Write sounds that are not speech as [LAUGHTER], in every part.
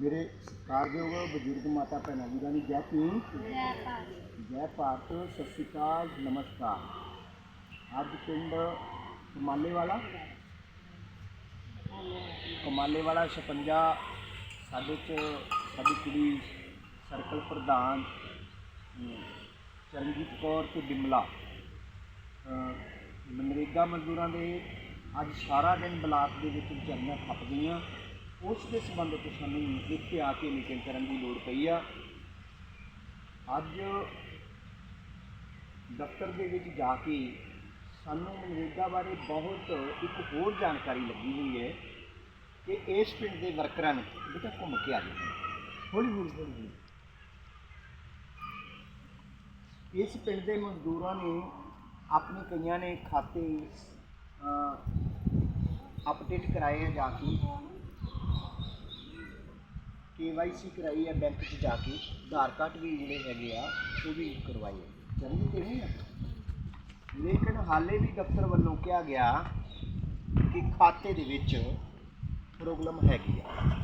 ਮੇਰੇ ਸਤਿਕਾਰਯੋਗ ਬਜ਼ੁਰਗ ਮਾਤਾ ਭੈਣਾਂ ਵੀਰਾਂ ਦੀ ਜੈ ਭੀਮ। ਜੈ ਭਾਰਤ ਜੈ ਭਾਰਤ ਸਤਿ ਸ਼੍ਰੀ ਅਕਾਲ, ਨਮਸਕਾਰ। ਅੱਜ ਪਿੰਡ ਕਮਾਲੇ ਵਾਲਾ ਕਮਾਲੇ ਵਾਲਾ 56 ਸਾਡੇ ਚ ਸਾਡੀ ਕੁੜੀ ਸਰਕਲ ਪ੍ਰਧਾਨ ਚਰਨਜੀਤ ਕੌਰ ਤੇ ਬਿਮਲਾ। ਮਨਰੇਗਾ ਮਜ਼ਦੂਰਾਂ ਦੇ ਅੱਜ ਸਾਰਾ ਦਿਨ ਬਲਾਕ ਦੇ ਵਿੱਚ ਵਿਚਾਰੀਆਂ ਖੱਪ ਗਈਆਂ। ਉਸ ਦੇ ਸੰਬੰਧ ਵਿੱਚ ਸਾਨੂੰ ਇੱਥੇ ਆ ਕੇ ਮੀਟਿੰਗ ਕਰਨ ਦੀ ਲੋੜ ਪਈ ਆ। ਅੱਜ ਦਫ਼ਤਰ ਦੇ ਵਿੱਚ ਜਾ ਕੇ ਸਾਨੂੰ ਮਨਰੇਗਾ ਬਾਰੇ ਬਹੁਤ ਇੱਕ ਹੋਰ ਜਾਣਕਾਰੀ ਲੱਗੀ ਹੋਈ ਹੈ ਕਿ ਇਸ ਪਿੰਡ ਦੇ ਵਰਕਰਾਂ ਨੂੰ ਬੇਟਾ ਘੁੰਮ ਕੇ ਆ ਜਾਓ ਹੌਲੀ ਹੌਲੀ ਹੌਲੀ ਹੌਲੀ। ਇਸ ਪਿੰਡ ਦੇ ਮਜ਼ਦੂਰਾਂ ਨੇ ਆਪਣੇ ਕਈਆਂ ਨੇ ਖਾਤੇ ਅਪਡੇਟ ਕਰਾਏ ਆ ਜਾ ਕੇ। ਕੇਵਾਈਸੀ ਕਰਾਈ ਹੈ ਬੈਂਕ 'ਚ ਜਾ ਕੇ, ਆਧਾਰ ਕਾਰਡ ਵੀ ਜਿਹੜੇ ਹੈਗੇ ਆ, ਉਹ ਵੀ ਕਰਵਾਏ ਆ। ਚੰਗੀ ਤੇ ਨਹੀਂ ਆ? ਲੇਕਿਨ ਹਾਲੇ ਵੀ ਦਫ਼ਤਰ ਵੱਲੋਂ ਕਿਹਾ ਗਿਆ ਕਿ ਖਾਤੇ ਦੇ ਵਿੱਚ ਪ੍ਰੋਬਲਮ ਹੈਗੀ ਆ।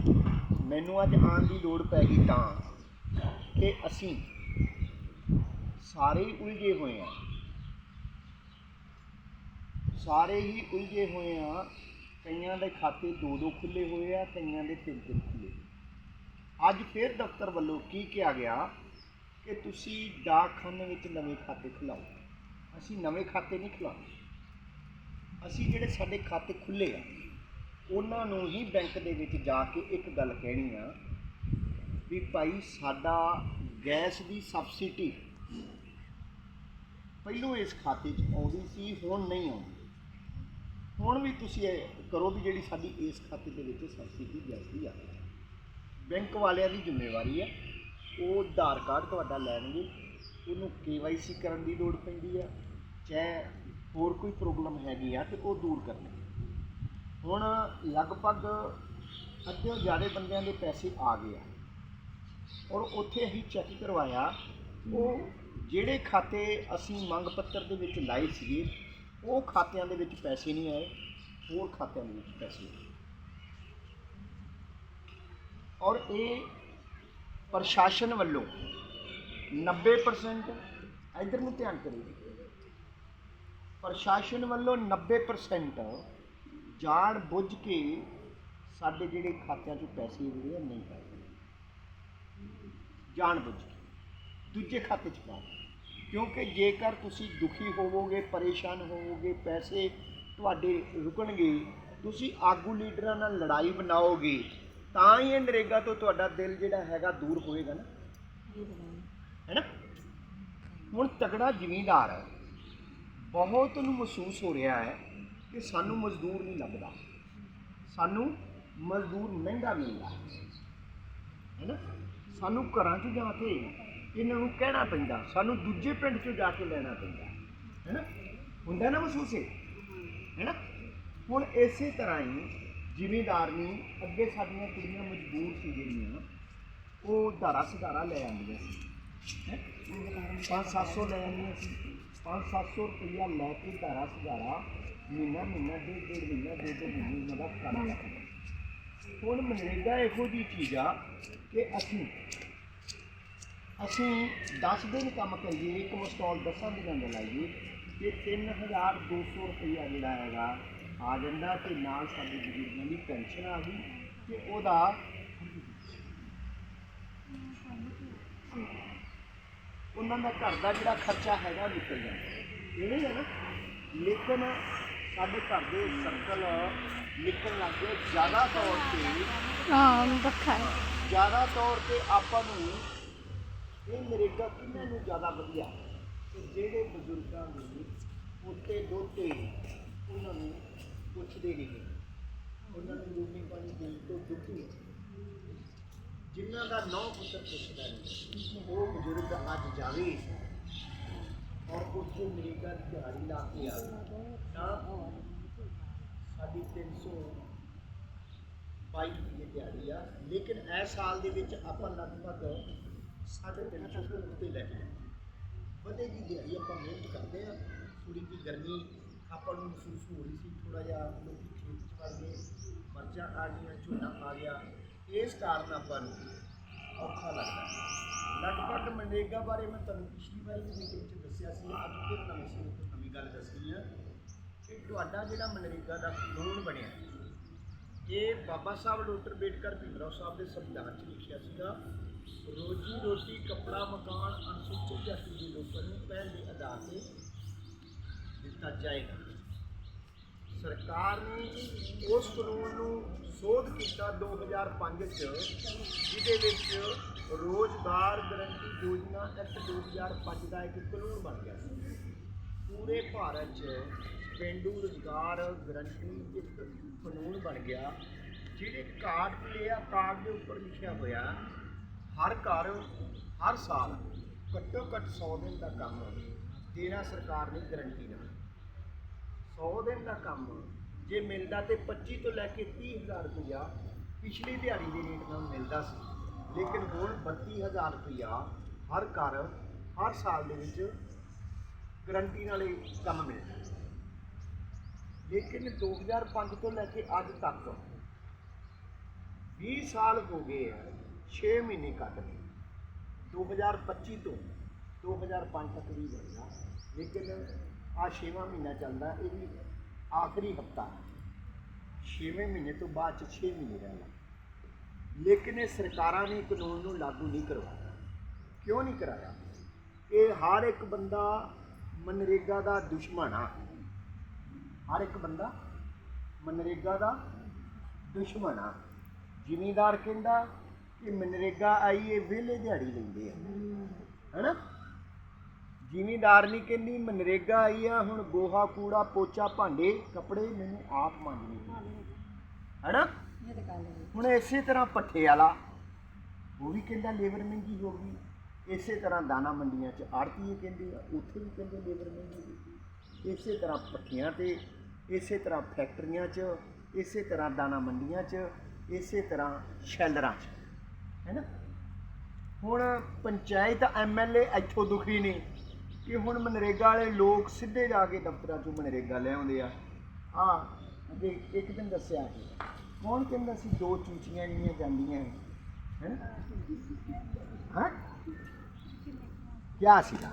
ਮੈਨੂੰ ਅੱਜ ਆਉਣ ਦੀ ਲੋੜ ਪੈ ਗਈ ਤਾਂ ਕਿ ਅਸੀਂ ਸਾਰੇ ਹੀ ਉਲਝੇ ਹੋਏ ਆ। ਸਾਰੇ ਹੀ ਉਲਝੇ ਹੋਏ ਆ। ਕਈਆਂ ਦੇ ਖਾਤੇ ਦੋ ਦੋ ਖੁੱਲੇ ਹੋਏ ਆ, ਕਈਆਂ ਦੇ ਤਿੰਨ ਤਿੰਨ ਖੁੱਲੇ ਅੱਜ ਫਿਰ ਦਫ਼ਤਰ ਵੱਲੋਂ ਕੀ ਕਿਹਾ ਗਿਆ ਕਿ ਤੁਸੀਂ ਡਾਕਖਾਨੇ ਵਿੱਚ ਨਵੇਂ ਖਾਤੇ ਖੁਲਾਓ? ਅਸੀਂ ਨਵੇਂ ਖਾਤੇ ਨਹੀਂ ਖੁਲਾਉਣੇ ਅਸੀਂ ਜਿਹੜੇ ਸਾਡੇ ਖਾਤੇ ਖੁੱਲੇ ਆ, ਉਹਨਾਂ ਨੂੰ ਹੀ ਬੈਂਕ ਦੇ ਵਿੱਚ ਜਾ ਕੇ ਇੱਕ ਗੱਲ ਕਹਿਣੀ ਆ ਵੀ ਭਾਈ ਸਾਡਾ ਗੈਸ ਦੀ ਸਬਸਿਡੀ ਪਹਿਲੋਂ ਇਸ ਖਾਤੇ 'ਚ ਆਉਂਦੀ ਸੀ, ਹੁਣ ਨਹੀਂ ਆਉਂਦੀ। ਹੁਣ ਵੀ ਤੁਸੀਂ ਇਹ ਕਰੋ ਵੀ ਜਿਹੜੀ ਸਾਡੀ ਇਸ ਖਾਤੇ ਦੇ ਵਿੱਚ ਸਬਸਿਡੀ ਗੈਸ ਦੀ ਆ। ਬੈਂਕ ਵਾਲਿਆਂ ਦੀ ਜ਼ਿੰਮੇਵਾਰੀ ਹੈ। ਉਹ ਆਧਾਰ ਕਾਰਡ ਤੁਹਾਡਾ ਲੈਣਗੇ। ਉਹਨੂੰ ਕੇਵਾਈਸੀ ਕਰਨ ਦੀ ਲੋੜ ਪੈਂਦੀ ਆ ਚਾਹੇ ਹੋਰ ਕੋਈ ਪ੍ਰੋਬਲਮ ਹੈਗੀ ਆ ਤੇ ਉਹ ਦੂਰ ਕਰਨੀ ਹੁਣ ਲਗਭਗ ਅੱਧੇ ਜ਼ਿਆਦਾ ਬੰਦਿਆਂ ਦੇ ਪੈਸੇ ਆ ਗਏ ਆ। ਔਰ ਉੱਥੇ ਅਸੀਂ ਚੈੱਕ ਕਰਵਾਇਆ। ਉਹ ਜਿਹੜੇ ਖਾਤੇ ਅਸੀਂ ਮੰਗ ਪੱਤਰ ਦੇ ਵਿੱਚ ਲਾਏ ਸੀਗੇ, ਉਹ ਖਾਤਿਆਂ ਦੇ ਵਿੱਚ ਪੈਸੇ ਨਹੀਂ ਆਏ। ਹੋਰ ਖਾਤਿਆਂ ਦੇ ਵਿੱਚ ਪੈਸੇ ਆਏ। ਔਰ ਇਹ ਪ੍ਰਸ਼ਾਸਨ ਵੱਲੋਂ 90% ਇਧਰ ਨੂੰ ਧਿਆਨ ਕਰਿਓ। ਪ੍ਰਸ਼ਾਸਨ ਵੱਲੋਂ 90% ਜਾਣ ਬੁੱਝ ਕੇ ਸਾਡੇ ਜਿਹੜੇ ਖਾਤਿਆਂ 'ਚੋਂ ਪੈਸੇ ਜਿਹੜੇ ਆ, ਨਹੀਂ ਪਾਏ। ਜਾਣ ਬੁੱਝ ਕੇ। ਦੂਜੇ ਖਾਤੇ 'ਚ ਪਾ ਕਿਉਂਕਿ ਜੇਕਰ ਤੁਸੀਂ ਦੁਖੀ ਹੋਵੋਗੇ, ਪਰੇਸ਼ਾਨ ਹੋਵੋਗੇ, ਪੈਸੇ ਤੁਹਾਡੇ ਰੁਕਣਗੇ, ਤੁਸੀਂ ਆਗੂ ਲੀਡਰਾਂ ਨਾਲ ਲੜਾਈ ਬਣਾਓਗੇ ਤਾਂ ਹੀ ਇਹ ਨਰੇਗਾ ਤੋਂ ਤੁਹਾਡਾ ਦਿਲ ਜਿਹੜਾ ਹੈਗਾ ਦੂਰ ਹੋਏਗਾ ਨਾ। ਹੈਨਾ? ਹੁਣ ਤਗੜਾ ਜ਼ਿਮੀਂਦਾਰ ਹੈ। ਬਹੁਤ ਨੂੰ ਮਹਿਸੂਸ ਹੋ ਰਿਹਾ ਹੈ ਕਿ ਸਾਨੂੰ ਮਜ਼ਦੂਰ ਨਹੀਂ ਲੱਭਦਾ। ਸਾਨੂੰ ਮਜ਼ਦੂਰ ਮਹਿੰਗਾ ਮਿਲਦਾ ਹੈਨਾ? ਸਾਨੂੰ ਘਰਾਂ 'ਚ ਜਾ ਕੇ ਇਹਨਾਂ ਨੂੰ ਕਹਿਣਾ ਪੈਂਦਾ। ਸਾਨੂੰ ਦੂਜੇ ਪਿੰਡ 'ਚੋਂ ਜਾ ਕੇ ਲੈਣਾ ਪੈਂਦਾ। ਹੈਨਾ? ਹੁੰਦਾ ਨਾ ਮਹਿਸੂਸ ਹੈ ਹੈਨਾ? ਹੁਣ ਇਸੇ ਤਰ੍ਹਾਂ ਹੀ ਜ਼ਿਮੀਂਦਾਰ ਨੂੰ ਅੱਗੇ ਸਾਡੀਆਂ ਕੁੜੀਆਂ ਮਜਬੂਰ ਸੀ ਜਿਹੜੀਆਂ, ਉਹ ਧਾਰਾ ਸੁਧਾਰਾ ਲੈ ਆਉਂਦੀਆਂ ਸੀ। ਹੈਂ? ਪੰਜ ਸੱਤ ਸੌ ਲੈ ਆਉਂਦੀਆਂ ਸੀ। 5-700 ਰੁਪਈਆ ਲੈ ਕੇ ਧਾਰਾ ਸੁਧਾਰਾ ਮਹੀਨਾ ਮਹੀਨਾ, ਡੇਢ ਡੇਢ ਮਹੀਨਾ, ਦੋ ਦੋ ਮਹੀਨੇ ਉਹਨਾਂ ਦਾ ਕੰਮ ਕਰਦੇ ਹੁਣ ਮਨਰੇਗਾ ਇਹੋ ਜਿਹੀ ਚੀਜ਼ ਆ ਕਿ ਅਸੀਂ ਅਸੀਂ 10 ਦਿਨ ਕੰਮ ਕਰੀਏ, ਇੱਕ ਮਸਟਾਲ 10 ਦਿਨਾਂ ਦਾ ਲਾਈਏ, ਤੇ 3200 ਰੁਪਈਆ ਜਿਹੜਾ ਹੈਗਾ ਆ ਜਾਂਦਾ ਤੇ ਨਾਲ ਸਾਡੇ ਬਜ਼ੁਰਗਾਂ ਦੀ ਪੈਨਸ਼ਨ ਆ ਗਈ ਤੇ ਉਹਦਾ ਉਹਨਾਂ ਦਾ ਘਰ ਦਾ ਜਿਹੜਾ ਖਰਚਾ ਹੈਗਾ ਨਿਕਲ ਜਾਂਦਾ। ਇਹ ਨਹੀਂ ਹੈ ਨਾ? ਲੇਕਿਨ ਸਾਡੇ ਘਰ ਦੇ ਸਰਕਲ ਨਿਕਲ ਲੱਗ ਜ਼ਿਆਦਾ ਤੌਰ ਤੇ ਹਾਂ ਹੈ। ਜ਼ਿਆਦਾ ਤੌਰ ਤੇ ਆਪਾਂ ਨੂੰ ਇਹ ਨਰੇਗਾ ਕਿੰਨਾਂ ਨੂੰ ਜ਼ਿਆਦਾ ਵਧੀਆ ਜਿਹੜੇ ਬਜ਼ੁਰਗਾਂ ਦੇ ਉੱਤੇ ਦੋਤੇ ਉਹਨਾਂ ਨੂੰ ਪੁੱਛਦੇ ਨਹੀਂ। ਉਹਨਾਂ ਨੂੰ ਰੋਟੀ ਪਾਣੀ ਦੇਣ ਤੋਂ ਦੁਖੀ ਜਿਨ੍ਹਾਂ ਦਾ ਨੌ ਪੁੱਤਰ ਪੁੱਛਦਾ ਨਹੀਂ ਉਹ ਬਜ਼ੁਰਗ ਅੱਜ ਜਾਵੇ ਔਰ ਉੱਥੇ ਨਰੇਗਾ ਦੀ ਦਿਹਾੜੀ ਲਾ ਕੇ ਆਵੇ। ਤਾਂ ਸਾਡੀ 300 ਬਾਈ ਦੀ ਇਹ ਦਿਹਾੜੀ ਆ। ਲੇਕਿਨ ਇਸ ਸਾਲ ਦੇ ਵਿੱਚ ਆਪਾਂ ਲਗਭਗ ਸਾਢੇ ਤਿੰਨ ਸੌ ਤੋਂ ਉੱਤੇ ਲੈ ਕੇ ਜਾਵਾਂਗੇ। ਵਧੇਗੀ ਦਿਹਾੜੀ ਆਪਾਂ ਮਿਹਨਤ ਕਰਦੇ ਆ ਥੋੜੀ ਜਿਹੀ ਗਰਮੀ ਆਪਾਂ ਨੂੰ ਮਹਿਸੂਸ ਹੋ ਰਹੀ ਸੀ ਥੋੜਾ ਜਿਹਾ ਲੋਕੀ ਖੇਤ ਚ ਵੜ ਗਏ ਮਰਚਾਂ ਆ ਗਈਆਂ, ਝੋਨਾ ਆ ਗਿਆ। ਇਸ ਕਾਰਨ ਆਪਾਂ ਨੂੰ ਔਖਾ ਲੱਗਦਾ ਲਗਭਗ ਮਨਰੇਗਾ ਬਾਰੇ ਮੈਂ ਤੁਹਾਨੂੰ ਪਿਛਲੀ ਵਾਰੀ ਵੀ ਮੀਟਿੰਗ 'ਚ ਦੱਸਿਆ ਸੀ, ਅੱਜ ਫਿਰ ਨਵੀਂ ਸੀ ਇੱਕ ਨਵੀਂ ਗੱਲ ਦੱਸਣੀ ਆ ਕਿ ਤੁਹਾਡਾ ਜਿਹੜਾ ਮਨਰੇਗਾ ਦਾ ਕਾਨੂੰਨ ਬਣਿਆ ਇਹ ਬਾਬਾ ਸਾਹਿਬ ਡਾਕਟਰ ਅੰਬੇਡਕਰ ਭੀਮਰਾਓ ਸਾਹਿਬ ਦੇ ਸੰਵਿਧਾਨ 'ਚ ਲਿਖਿਆ ਸੀਗਾ, ਰੋਜੀ ਰੋਟੀ, ਕੱਪੜਾ, ਮਕਾਨ ਅਨੁਸੂਚਿਤ ਜਾਤੀ ਦੇ ਲੋਕਾਂ ਨੂੰ ਪਹਿਲ ਦੇ ਆਧਾਰ ਤੇ ਦਿੱਤਾ ਜਾਏਗਾ। ਸਰਕਾਰ ਨੇ ਉਸ ਕਾਨੂੰਨ ਨੂੰ ਸੋਧ ਕੀਤਾ 2005 ਚ, ਜਿਹਦੇ ਵਿੱਚ ਰੋਜ਼ਗਾਰ ਗਰੰਟੀ ਯੋਜਨਾ ਐਕਟ 2005 ਦਾ ਇੱਕ ਕਾਨੂੰਨ ਬਣ ਗਿਆ ਸੀ। ਪੂਰੇ ਭਾਰਤ 'ਚ ਪੇਂਡੂ ਰੁਜ਼ਗਾਰ ਗਰੰਟੀ ਇੱਕ ਕਾਨੂੰਨ ਬਣ ਗਿਆ ਜਿਹੜੇ ਕਾਰਡ ਤੇ ਆ, ਕਾਰਡ ਦੇ ਉੱਪਰ ਲਿਖਿਆ ਹੋਇਆ, ਹਰ ਘਰ, ਹਰ ਸਾਲ ਘੱਟੋ ਘੱਟ 100 ਦਿਨ ਦਾ ਕੰਮ ਦੇਣਾ ਸਰਕਾਰ ਨੇ ਗਰੰਟੀ ਨਾਲ 100 ਦਿਨ ਦਾ ਕੰਮ। ਜੇ ਮਿਲਦਾ ਤੇ 25 ਤੋਂ ਲੈ ਕੇ 30000 ਰੁਪਇਆ ਪਿਛਲੀ ਦਿਹਾੜੀ ਦੇ ਰੇਟ ਨਾਲ ਮਿਲਦਾ ਸੀ। ਲੇਕਿਨ ਹੁਣ 32000 ਰੁਪਇਆ ਹਰ ਘਰ, ਹਰ ਸਾਲ ਦੇ ਵਿੱਚ ਗਰੰਟੀ ਨਾਲ ਇਹ ਕੰਮ ਮਿਲਦਾ ਲੇਕਿਨ 2005 ਤੋਂ ਲੈ ਕੇ ਅੱਜ ਤੱਕ 20 ਸਾਲ ਹੋ ਗਏ ਆ 6 ਮਹੀਨੇ ਕੱਢ ਕੇ 2025 ਤੋਂ 2005 ਤੱਕ ਵੀ ਬਣਿਆ ਲੇਕਿਨ ਆ 6ਵਾਂ ਮਹੀਨਾ ਚੱਲਦਾ ਇਹ ਵੀ ਆਖਰੀ ਹਫਤਾ। 6ਵੇਂ ਮਹੀਨੇ ਤੋਂ ਬਾਅਦ ਚ 6 ਮਹੀਨੇ ਰਹਿਣਾ ਲੇਕਿਨ ਇਹ ਸਰਕਾਰਾਂ ਨੇ ਕਾਨੂੰਨ ਨੂੰ ਲਾਗੂ ਨਹੀਂ ਕਰਵਾਇਆ। ਕਿਉਂ ਨਹੀਂ ਕਰਾਇਆ? ਇਹ ਹਰ ਇੱਕ ਬੰਦਾ ਮਨਰੇਗਾ ਦਾ ਦੁਸ਼ਮਣ ਆ। ਹਰ ਇੱਕ ਬੰਦਾ ਮਨਰੇਗਾ ਦਾ ਦੁਸ਼ਮਣ ਆ। ਜ਼ਿਮੀਂਦਾਰ ਕਹਿੰਦਾ ਕਿ ਮਨਰੇਗਾ ਆਈ ਇਹ ਵਿਹਲੇ ਦਿਹਾੜੀ ਲੈਂਦੇ ਆ। ਹੈਨਾ? ਜ਼ਿਮੀਂਦਾਰ ਨਹੀਂ ਕਹਿੰਦੀ ਮਨਰੇਗਾ ਆਈ ਆ? ਹੁਣ ਗੋਹਾ ਕੂੜਾ ਪੋਚਾ ਭਾਂਡੇ ਕੱਪੜੇ ਮੈਨੂੰ ਆਪ ਮਾਂਜਣੇ ਪੈਂਦੇ ਹੈਨਾ? ਹੁਣ ਇਸੇ ਤਰ੍ਹਾਂ ਪੱਠੇ ਵਾਲਾ ਉਹ ਵੀ ਕਹਿੰਦਾ ਲੇਬਰ ਮਹਿੰਗੀ ਹੋ ਗਈ। ਇਸੇ ਤਰ੍ਹਾਂ ਦਾਣਾ ਮੰਡੀਆਂ 'ਚ ਆੜਤੀਏ ਕਹਿੰਦੇ ਆ ਉੱਥੇ ਵੀ ਕਹਿੰਦੇ ਲੇਬਰ ਮਹਿੰਗੀ ਹੋ ਗਈ। ਇਸੇ ਤਰ੍ਹਾਂ ਪੱਠਿਆਂ ਤੇ ਇਸੇ ਤਰ੍ਹਾਂ ਫੈਕਟਰੀਆਂ 'ਚ ਇਸੇ ਤਰ੍ਹਾਂ ਦਾਣਾ ਮੰਡੀਆਂ 'ਚ ਇਸੇ ਤਰ੍ਹਾਂ ਸ਼ੈਲਰਾਂ 'ਚ। ਹੈਨਾ? ਹੁਣ ਪੰਚਾਇਤ ਐਮਐਲਏ ਇੱਥੋਂ ਦੁਖੀ ਨੇ ਕਿ ਹੁਣ ਮਨਰੇਗਾ ਵਾਲੇ ਲੋਕ ਸਿੱਧੇ ਜਾ ਕੇ ਦਫ਼ਤਰਾਂ 'ਚੋਂ ਮਨਰੇਗਾ ਲੈ ਆਉਂਦੇ ਆ। ਹਾਂ, ਅੱਗੇ ਇੱਕ ਦਿਨ ਦੱਸਿਆ ਕਿ ਕੌਣ ਕਹਿੰਦਾ ਸੀ ਦੋ ਚੂਚੀਆਂ ਜਿਹੜੀਆਂ ਜਾਂਦੀਆਂ ਹੈ? ਹਾਂ? ਕਿਆ ਸੀਗਾ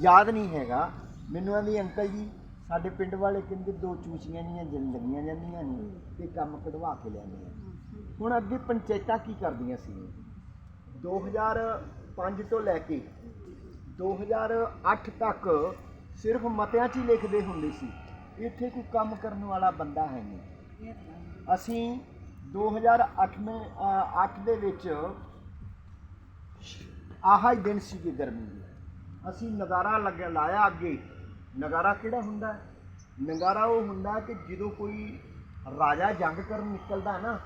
ਯਾਦ ਨਹੀਂ ਹੈਗਾ। ਮੈਨੂੰ ਆਂਦੀ, ਅੰਕਲ ਜੀ, ਸਾਡੇ ਪਿੰਡ ਵਾਲੇ ਕਹਿੰਦੇ ਦੋ ਚੂਚੀਆਂ ਜੀਆਂ ਜਲ ਲੱਗੀਆਂ ਜਾਂਦੀਆਂ ਨੇ ਤੇ ਕੰਮ ਕਢਵਾ ਕੇ ਲਿਆਉਂਦੇ ਆ। ਹੁਣ ਅੱਗੇ ਪੰਚਾਇਤਾਂ ਕੀ ਕਰਦੀਆਂ ਸੀ? 2005 ਤੋਂ ਲੈ ਕੇ 2008 ਤੱਕ ਸਿਰਫ ਮਤਿਆਂ 'ਚ ਹੀ ਲਿਖਦੇ ਹੁੰਦੇ ਸੀ। ਇੱਥੇ ਕੋਈ ਕੰਮ ਕਰਨ ਵਾਲਾ ਬੰਦਾ ਹੈ ਨਹੀਂ। ਅਸੀਂ 2008 ਮੇ 8 ਦੇ ਵਿੱਚ ਆਹਾ ਹੀ ਦਿਨ ਸੀਗੇ ਗਰਮੀ ਦੇ। ਅਸੀਂ ਨਗਾਰਾ ਲੱਗ, ਲਾਇਆ ਅੱਗੇ। ਨਗਾਰਾ ਕਿਹੜਾ ਹੁੰਦਾ ਨਗਾਰਾ ਉਹ ਹੁੰਦਾ ਕਿ ਜਦੋਂ ਕੋਈ ਰਾਜਾ ਜੰਗ ਕਰਨ ਨਿਕਲਦਾ ਨਾ,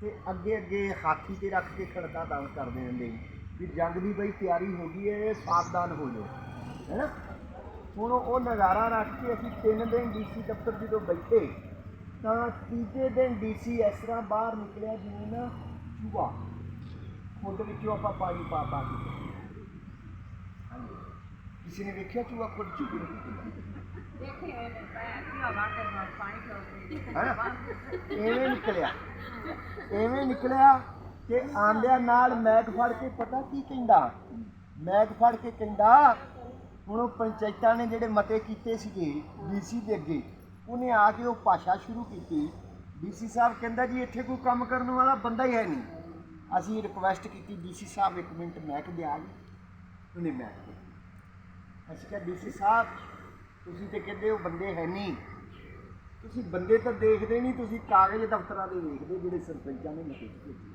ਤੇ ਅੱਗੇ ਅੱਗੇ ਹਾਥੀ ਤੇ ਰੱਖ ਕੇ ਖੜਕਾ ਦਾਨ ਕਰਦੇ ਹੁੰਦੇ ਵੀ ਜੰਗ ਦੀ ਬਈ ਤਿਆਰੀ ਹੋ ਗਈ ਹੈ ਸਾਵਧਾਨ ਹੋ ਜਾਓ ਹੈਨਾ ਹੁਣ ਉਹ ਨਜ਼ਾਰਾ ਰੱਖ ਕੇ ਅਸੀਂ ਤਿੰਨ ਦਿਨ ਡੀਸੀ ਦਫ਼ਤਰ ਜਦੋਂ ਬੈਠੇ ਤਾਂ ਤੀਜੇ ਦਿਨ ਡੀਸੀ ਇਸ ਤਰ੍ਹਾਂ ਬਾਹਰ ਨਿਕਲਿਆ ਜਿਵੇਂ ਨਾ ਚੂਹਾ। ਖੁੱਡ ਵਿੱਚੋਂ ਆਪਾਂ ਪਾਣੀ ਪਾ ਪਾ ਕੇ ਕਿਸੇ ਨੇ ਵੇਖਿਆ ਚੂਹਾ ਖੁੱਡ ਚੁੱਕੀ ਐਵੇਂ ਨਿਕਲਿਆ। ਐਵੇਂ ਨਿਕਲਿਆ ਕਿ ਆਂਦਿਆਂ ਨਾਲ ਮੈਕ ਫੜ ਕੇ ਪਤਾ ਕੀ ਕਹਿੰਦਾ? ਮੈਕ ਫੜ ਕੇ ਕਹਿੰਦਾ, ਹੁਣ ਉਹ ਪੰਚਾਇਤਾਂ ਨੇ ਜਿਹੜੇ ਮਤੇ ਕੀਤੇ ਸੀਗੇ ਡੀਸੀ ਦੇ ਅੱਗੇ, ਉਹਨੇ ਆ ਕੇ ਉਹ ਭਾਸ਼ਾ ਸ਼ੁਰੂ ਕੀਤੀ। ਡੀਸੀ ਸਾਹਿਬ ਕਹਿੰਦਾ ਜੀ, ਇੱਥੇ ਕੋਈ ਕੰਮ ਕਰਨ ਵਾਲਾ ਬੰਦਾ ਹੀ ਹੈ ਨਹੀਂ। ਅਸੀਂ ਰਿਕੁਐਸਟ ਕੀਤੀ, ਡੀਸੀ ਸਾਹਿਬ ਇੱਕ ਮਿੰਟ ਮੈਕ ਆ ਗਏ। ਉਹਨੇ ਮੈਕ ਦਿੱਤਾ। ਅਸੀਂ ਕਿਹਾ, ਡੀਸੀ ਸਾਹਿਬ, ਤੁਸੀਂ ਤੇ ਕਹਿੰਦੇ ਉਹ ਬੰਦੇ ਹੈ ਨਹੀਂ। ਤੁਸੀਂ ਬੰਦੇ ਤਾਂ ਦੇਖਦੇ ਨਹੀਂ, ਤੁਸੀਂ ਕਾਗਜ਼ ਦਫ਼ਤਰਾਂ ਦੇ ਵੇਖਦੇ ਜਿਹੜੇ ਸਰਪੰਚਾਂ ਨੇ ਮਤੇ ਕੀਤੇ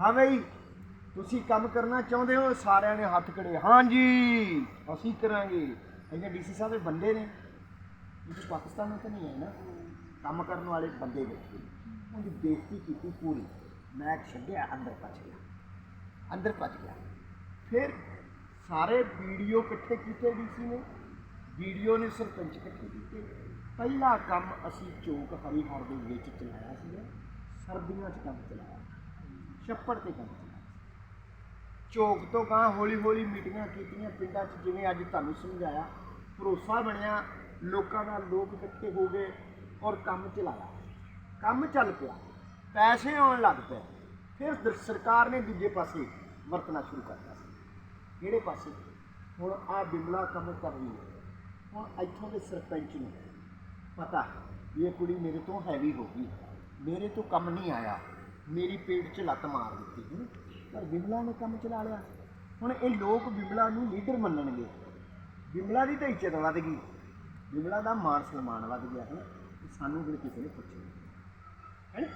ਹਾਂ ਬਈ, ਤੁਸੀਂ ਕੰਮ ਕਰਨਾ ਚਾਹੁੰਦੇ ਹੋ, ਸਾਰਿਆਂ ਨੇ ਹੱਥ ਖੜੇ ਹਾਂਜੀ ਅਸੀਂ ਕਰਾਂਗੇ। ਇਹਨੇ ਡੀਸੀ ਸਾਹਿਬ ਇਹ ਬੰਦੇ ਨੇ। ਇਹ ਪਾਕਿਸਤਾਨ ਵਿੱਚ ਤਾਂ ਨਹੀਂ ਹੈ ਨਾ। ਕੰਮ ਕਰਨ ਵਾਲੇ ਬੰਦੇ ਬੈਠੇ ਉਹਦੀ ਬੇਇੱਜ਼ਤੀ ਕੀਤੀ ਪੂਰੀ। ਮੈਂ ਛੱਡਿਆ, ਅੰਦਰ ਭੱਜ ਗਿਆ। ਅੰਦਰ ਭੱਜ ਗਿਆ। ਫਿਰ ਸਾਰੇ ਵੀਡੀਓ ਇਕੱਠੇ ਕੀਤੇ ਡੀਸੀ ਨੇ। ਵੀਡੀਓ ਨੇ ਸਰਪੰਚ ਇਕੱਠੇ ਕੀਤੇ। ਪਹਿਲਾ ਕੰਮ ਅਸੀਂ ਚੌਕ ਹਰੀਹਰ ਦੇ ਵਿੱਚ ਚਲਾਇਆ ਸੀਗਾ। ਸਰਦੀਆਂ 'ਚ ਕੰਮ ਚਲਾਇਆ। ਛੱਪੜ ਤੇ ਕੰਮ ਚਲਾਇਆ ਚੌਕ ਤੋਂ ਗਾਂ ਹੌਲੀ ਹੌਲੀ ਮੀਟਿੰਗਾਂ ਕੀਤੀਆਂ ਪਿੰਡਾਂ 'ਚ ਜਿਵੇਂ ਅੱਜ ਤੁਹਾਨੂੰ ਸਮਝਾਇਆ ਭਰੋਸਾ ਬਣਿਆ ਲੋਕਾਂ ਦਾ ਲੋਕ ਇਕੱਠੇ ਹੋ ਗਏ ਔਰ ਕੰਮ ਚਲਾਇਆ ਕੰਮ ਚੱਲ ਪਿਆ ਪੈਸੇ ਆਉਣ ਲੱਗ ਪਏ। ਫਿਰ ਦਰ- ਸਰਕਾਰ ਨੇ ਦੂਜੇ ਪਾਸੇ ਵਰਤਣਾ ਸ਼ੁਰੂ ਕਰਤਾ ਸੀ ਕਿਹੜੇ ਪਾਸੇ ਹੁਣ ਆ ਬਿਮਲਾ ਕੰਮ ਕਰ ਰਹੀ ਹੈ ਹੁਣ ਇੱਥੋਂ ਦੇ ਸਰਪੰਚ ਨੂੰ ਪਤਾ ਵੀ ਇਹ ਕੁੜੀ ਮੇਰੇ ਤੋਂ ਹੈਵੀ ਹੋ ਗਈ ਮੇਰੇ ਤੋਂ ਕੰਮ ਨਹੀਂ ਆਇਆ ਮੇਰੀ ਪੇਟ 'ਚ ਲੱਤ ਮਾਰ ਦਿੱਤੀ ਹੂੰ। ਪਰ ਬਿਮਲਾ ਨੇ ਕੰਮ ਚਲਾ ਲਿਆ। ਹੁਣ ਇਹ ਲੋਕ ਬਿਮਲਾ ਨੂੰ ਲੀਡਰ ਮੰਨਣਗੇ। ਬਿਮਲਾ ਦੀ ਤਾਂ ਇੱਜ਼ਤ ਵੱਧ ਗਈ। ਬਿਮਲਾ ਦਾ ਮਾਣ ਸਨਮਾਨ ਵੱਧ ਗਿਆ ਹੈ। ਸਾਨੂੰ ਫਿਰ ਕਿਸੇ ਨੇ ਪੁੱਛਿਆ ਹੈ? ਨਾ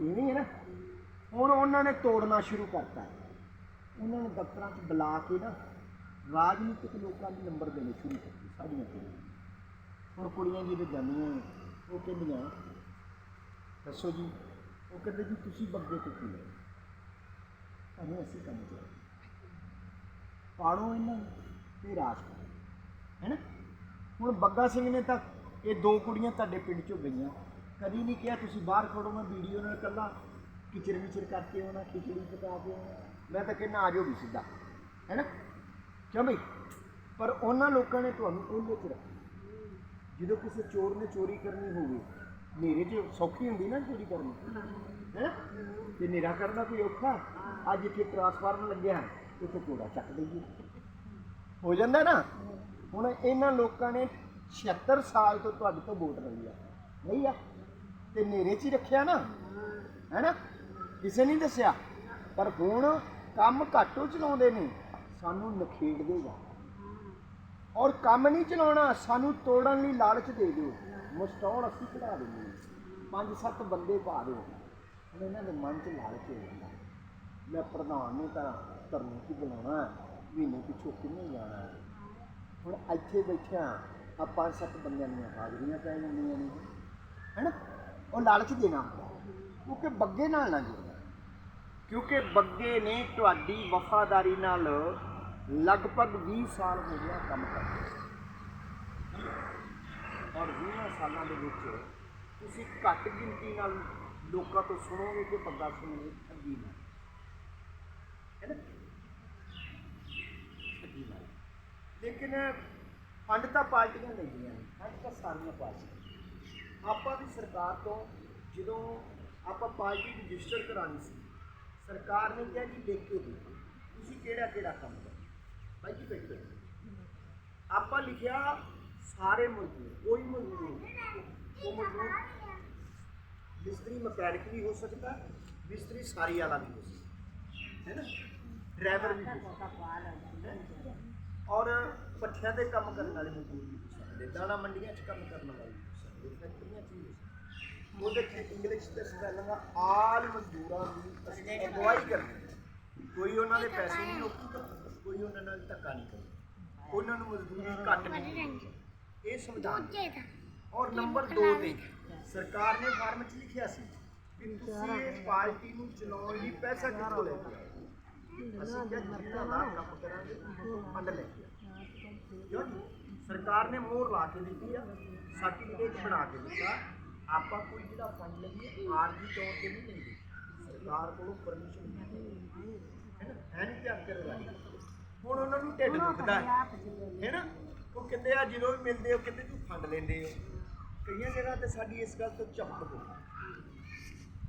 ਇਹ ਨਹੀਂ ਹੈ ਨਾ। ਹੁਣ ਉਹਨਾਂ ਨੇ ਤੋੜਨਾ ਸ਼ੁਰੂ ਕਰਤਾ ਉਹਨਾਂ ਨੇ ਦਫ਼ਤਰਾਂ 'ਚ ਬੁਲਾ ਕੇ ਨਾ ਰਾਜਨੀਤਿਕ ਲੋਕਾਂ ਦੇ ਨੰਬਰ ਦੇਣੇ ਸ਼ੁਰੂ ਕੀਤੇ ਸਾਡੀਆਂ ਕੁੜੀਆਂ ਹੁਣ ਕੁੜੀਆਂ ਜਿਹੜੇ ਜਾਂਦੀਆਂ ਨੇ, ਉਹ ਕਹਿੰਦੀਆਂ ਦੱਸੋ ਜੀ ਉਹ ਕਹਿੰਦੇ ਜੀ, ਤੁਸੀਂ ਬੱਗੇ ਤੋਂ ਕੀ ਲਓ ਸਾਨੂੰ ਅਸੀਂ ਕੰਮ ਚਾਹੀਦਾ ਪਾੜੋ ਇਹਨਾਂ ਨੂੰ ਤੇ ਰਾਜ ਕਰੋ, ਹੈ ਨਾ? ਹੁਣ ਬੱਗਾ ਸਿੰਘ ਨੇ ਤਾਂ ਇਹ ਦੋ ਕੁੜੀਆਂ ਤੁਹਾਡੇ ਪਿੰਡ ਚੋਂ ਗਈਆਂ। ਕਦੀ ਨਹੀਂ ਕਿਹਾ ਤੁਸੀਂ ਬਾਹਰ ਖੜੋ, ਮੈਂ ਵੀਡੀਓ ਨਾਲ ਕੱਲਾ ਕਿਚਰ ਵਿਚਰ ਕਰਕੇ ਆਉਣਾ, ਖਿਚੜੀ ਪਕਾ ਕੇ ਆਉਣਾ। ਮੈਂ ਤਾਂ ਕਹਿੰਦਾ ਆ ਜਾਓ ਵੀ ਸਿੱਧਾ, ਹੈ ਨਾ? ਕਿਉਂ ਬਈ? ਪਰ ਉਹਨਾਂ ਲੋਕਾਂ ਨੇ ਤੁਹਾਨੂੰ ਉਹਲੇ ਚ ਰੱਖਿਆ। ਜਦੋਂ ਕਿਸੇ ਚੋਰ ਨੇ ਚੋਰੀ ਕਰਨੀ ਹੋਵੇ ਹਨੇਰੇ 'ਚ ਸੌਖੀ ਹੁੰਦੀ ਨਾ ਚੋਰੀ ਕਰਨੀ। ਹੈ? ਤੇ ਨੇਰਾ ਕਰਨਾ ਕੋਈ ਔਖਾ, ਅੱਜ ਇੱਥੇ ਟਰਾਂਸਫਾਰਮਰ ਲੱਗਿਆ ਇੱਥੇ ਕੋੜਾ ਚੱਕ ਦਈਏ। ਹੋ ਜਾਂਦਾ ਨਾ? ਹੁਣ ਇਹਨਾਂ ਲੋਕਾਂ ਨੇ 76 ਸਾਲ ਤੋਂ ਤੁਹਾਡੇ ਤੋਂ ਵੋਟ ਲਈ ਆ। ਨਹੀਂ ਆ। ਤੇ ਹਨੇਰੇ 'ਚ ਹੀ ਰੱਖਿਆ ਨਾ। ਹੈ ਨਾ ਕਿਸੇ ਨਹੀਂ ਦੱਸਿਆ। ਪਰ ਹੁਣ ਕੰਮ ਘੱਟੋ ਚਲਾਉਂਦੇ ਨੇ। ਸਾਨੂੰ ਨਖੇੜ ਦੇਗਾ ਔਰ ਕੰਮ ਨਹੀਂ ਚਲਾਉਣਾ, ਸਾਨੂੰ ਤੋੜਨ ਲਈ ਲਾਲਚ ਦੇ ਦਿਓ। ਮਸਟੌੜ ਅਸੀਂ ਕਢਾ ਦਿੰਦੇ ਹਾਂ ਪੰਜ ਸੱਤ ਬੰਦੇ ਪਾ ਦਿਓ। ਹੁਣ ਇਹਨਾਂ ਦੇ ਮਨ 'ਚ ਲਾਲਚ ਹੋ ਜਾਂਦਾ ਮੈਂ ਪ੍ਰਧਾਨ ਨੂੰ ਤਾਂ ਧਰਨੇ 'ਚ ਬੁਲਾਉਣਾ ਹੈ, ਮਹੀਨੇ ਪਿੱਛੋਂ ਕਿੰਨੇ ਜਾਣਾ ਹੁਣ ਇੱਥੇ ਬੈਠਿਆਂ ਆ ਪੰਜ ਸੱਤ ਬੰਦਿਆਂ ਦੀਆਂ ਹਾਜ਼ਰੀਆਂ ਪੈ ਜਾਂਦੀਆਂ ਨੇ ਹੈਨਾ? ਉਹ ਲਾਲਚ ਦੇਣਾ ਹੁੰਦਾ ਕਿਉਂਕਿ ਬੱਗੇ ਨਾਲ ਨਾ ਜੁੜਨਾ ਕਿਉਂਕਿ ਬੱਗੇ ਨੇ ਤੁਹਾਡੀ ਵਫਾਦਾਰੀ ਨਾਲ ਲਗਭਗ 20 ਸਾਲ ਹੋ ਗਿਆ ਕੰਮ ਕਰਦੇ। ਔਰ 20 ਸਾਲਾਂ ਦੇ ਵਿੱਚ ਤੁਸੀਂ ਘੱਟ ਗਿਣਤੀ ਨਾਲ ਲੋਕਾਂ ਤੋਂ ਸੁਣੋਗੇ ਕਿ ਬੱਗਾ ਸੁਣੋਗੇ? ਨੇ ਠੱਗੀ ਮਾਰੀ ਹੈ ਨਾ? ਠੱਗੀ ਮਾਰੀ ਲੇਕਿਨ ਫੰਡ ਤਾਂ ਪਾਰਟੀਆਂ ਲੈਂਦੀਆਂ ਨੇ, ਫੰਡ ਤਾਂ ਸਾਰੀਆਂ ਪਾਰਟੀਆਂ ਆਪਾਂ ਦੀ ਸਰਕਾਰ ਤੋਂ ਜਦੋਂ ਆਪਾਂ ਪਾਰਟੀ ਰਜਿਸਟਰ ਕਰਾਣੀ ਸੀ, ਸਰਕਾਰ ਨੇ ਕਿਹਾ ਜੀ ਲਿਖ ਕੇ ਦਿਓ। ਤੁਸੀਂ ਕਿਹੜਾ ਕਿਹੜਾ ਕੰਮ ਕਰਨਾ ਭਾਈ ਜੀ, ਬੈਠੋ। ਆਪਾਂ ਲਿਖਿਆ ਸਾਰੇ ਮਜ਼ਦੂਰ ਕੋਈ ਮਜ਼ਦੂਰ ਉਹ ਮਜ਼ਦੂਰ ਮਿਸਤਰੀ ਮਕੈਨਿਕ ਵੀ ਹੋ ਸਕਦਾ ਮਿਸਤਰੀ ਸਾਰੀ ਵਾਲਾ ਵੀ ਹੋ ਸਕਦਾ। ਹੈ ਨਾ? ਡਰਾਈਵਰ ਵੀ ਹੋ ਸਕਦਾ। ਔਰ ਪੱਠਿਆਂ ਤੇ ਕੰਮ ਕਰਨ ਵਾਲੇ ਮਜ਼ਦੂਰ ਵੀ ਹੋ ਸਕਦੇ। ਦਾਣਾ ਮੰਡੀਆਂ 'ਚ ਕੰਮ ਕਰਨ ਵਾਲੇ ਵੀ ਹੋ ਸਕਦੇ ਫੈਕਟਰੀਆਂ 'ਚ ਵੀ ਹੋ ਸਕਦੇ ਉਹਦੇ 'ਚ ਇੰਗਲਿਸ਼ ਤੇ ਸਪੈਲਿੰਗ ਆਲ ਮਜ਼ਦੂਰਾਂ ਦੀ ਅਸੀਂ ਅਗਵਾਈ ਕਰਦੇ ਕੋਈ ਉਹਨਾਂ ਦੇ ਪੈਸੇ ਨਹੀਂ ਰੋਕੂਗਾ ਕੋਈ ਉਹਨਾਂ ਨਾਲ ਧੱਕਾ ਨਹੀਂ ਕਰਦਾ। ਉਹਨਾਂ ਨੂੰ ਮਜ਼ਦੂਰੀ ਘੱਟ ਨਹੀਂ ਇਹ ਸੰਵਿਧਾਨ ਹੈ। ਔਰ ਨੰਬਰ 2 ਤੇ ਸਰਕਾਰ ਨੇ ਫਾਰਮ 'ਚ ਲਿਖਿਆ ਸੀ ਕਿ ਤੁਸੀਂ ਇਹ ਪਾਰਟੀ ਨੂੰ ਚਲਾਉਣ ਲਈ ਪੈਸਾ ਕਿੱਥੋਂ ਲੈ ਕੇ ਆਏ ਅਸੀਂ ਕਿਹਾ ਜਿੰਨਾ ਦਾ ਕੰਮ ਕਰਾਂਗੇ ਉਹ ਫੰਡ ਲੈ ਕੇ ਆਓ। ਕਿਉਂ ਜੀ? ਸਰਕਾਰ ਨੇ ਮੋਹਰ ਲਾ ਕੇ ਦਿੱਤੀ ਆ ਸਰਟੀਫਿਕੇਟ ਬਣਾ ਕੇ ਦਿੱਤਾ ਆਪਾਂ ਕੋਈ ਜਿਹੜਾ ਫੰਡ ਲਈਏ ਆਰਜੀ ਤੌਰ ਤੇ ਨਹੀਂ ਲੈਂਦੇ ਸਰਕਾਰ ਕੋਲੋਂ ਪਰਮਿਸ਼ਨ ਹੈ ਨਾ ਹੈ ਨਹੀਂ ਧਿਆਨ ਕਰੇਗਾ ਹੁਣ ਉਹਨਾਂ ਨੂੰ ਢਿੱਡ ਦੁਖਦਾ ਹੈ ਹੈ ਨਾ ਉਹ ਕਹਿੰਦੇ ਆ ਜਦੋਂ ਵੀ ਮਿਲਦੇ ਹੋ ਕਹਿੰਦੇ ਤੂੰ ਫੰਡ ਲੈਂਦੇ ਹੋ ਕਈਆਂ ਜਗ੍ਹਾ ਤੇ ਸਾਡੀ ਇਸ ਗੱਲ ਤੋਂ ਚੱਪ ਹੋ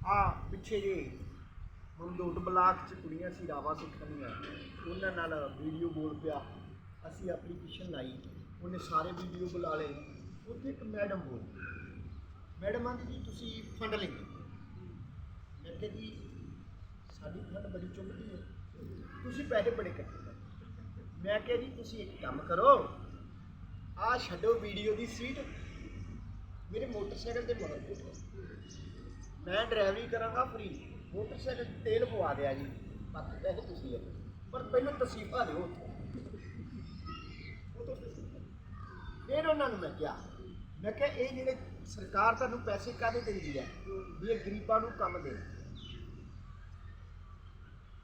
ਆ ਪਿੱਛੇ ਜੇ ਮਮਦੋਟ ਬਲਾਕ ਚ ਕੁੜੀਆਂ ਸੀ, ਰਾਵਾ ਸਿੱਖਣੀਆਂ ਉਹਨਾਂ ਨਾਲ ਵੀਡੀਓ ਬੋਲ ਪਿਆ। ਅਸੀਂ ਐਪਲੀਕੇਸ਼ਨ ਲਾਈ। ਉਹਨੇ ਸਾਰੇ ਵੀਡੀਓ ਬੁਲਾ ਲਏ। ਉੱਥੇ ਇੱਕ ਮੈਡਮ ਬੋਲ, ਮੈਡਮ ਆਂਦੀ ਜੀ, ਤੁਸੀਂ ਫੰਡ ਲੈਂਦੇ ਮੈਂ ਕਿਹਾ ਜੀ, ਸਾਡੀ ਫੰਡ ਬੜੀ ਚੁੰਮਦੀ ਹੈ। ਤੁਸੀਂ ਪੈਸੇ ਬੜੇ ਕੱਟਦੇ ਮੈਂ ਕਿਹਾ ਜੀ, ਤੁਸੀਂ ਇੱਕ ਕੰਮ ਕਰੋ ਆ ਛੱਡੋ ਵੀਡੀਓ ਦੀ ਸੀਟ। ਮੇਰੇ ਮੋਟਰਸਾਈਕਲ ਤੇ ਮਗਰ ਬੈਠੋ। ਮੈਂ ਡਰਾਈਵਰੀ ਕਰਾਂਗਾ ਫ੍ਰੀ ਮੋਟਰਸਾਈਕਲ ਤੇ ਤੇਲ ਪਵਾ ਦਿਆ ਜੀ। ਬਾਕੀ ਪੈਸੇ ਤੁਸੀਂ ਲੈ ਪਰ ਪਹਿਲਾਂ ਤਸੀਫਾ ਦਿਓ। ਉੱਥੇ ਫਿਰ ਉਹਨਾਂ ਨੂੰ ਮੈਂ ਕਿਹਾ ਮੈਂ ਕਿਹਾ ਇਹ ਜਿਹੜੇ ਸਰਕਾਰ ਤੁਹਾਨੂੰ ਪੈਸੇ ਕਾਹਦੇ ਦਿੰਦੀ ਹੈ? ਵੀ ਇਹ ਗਰੀਬਾਂ ਨੂੰ ਕੰਮ ਦੇ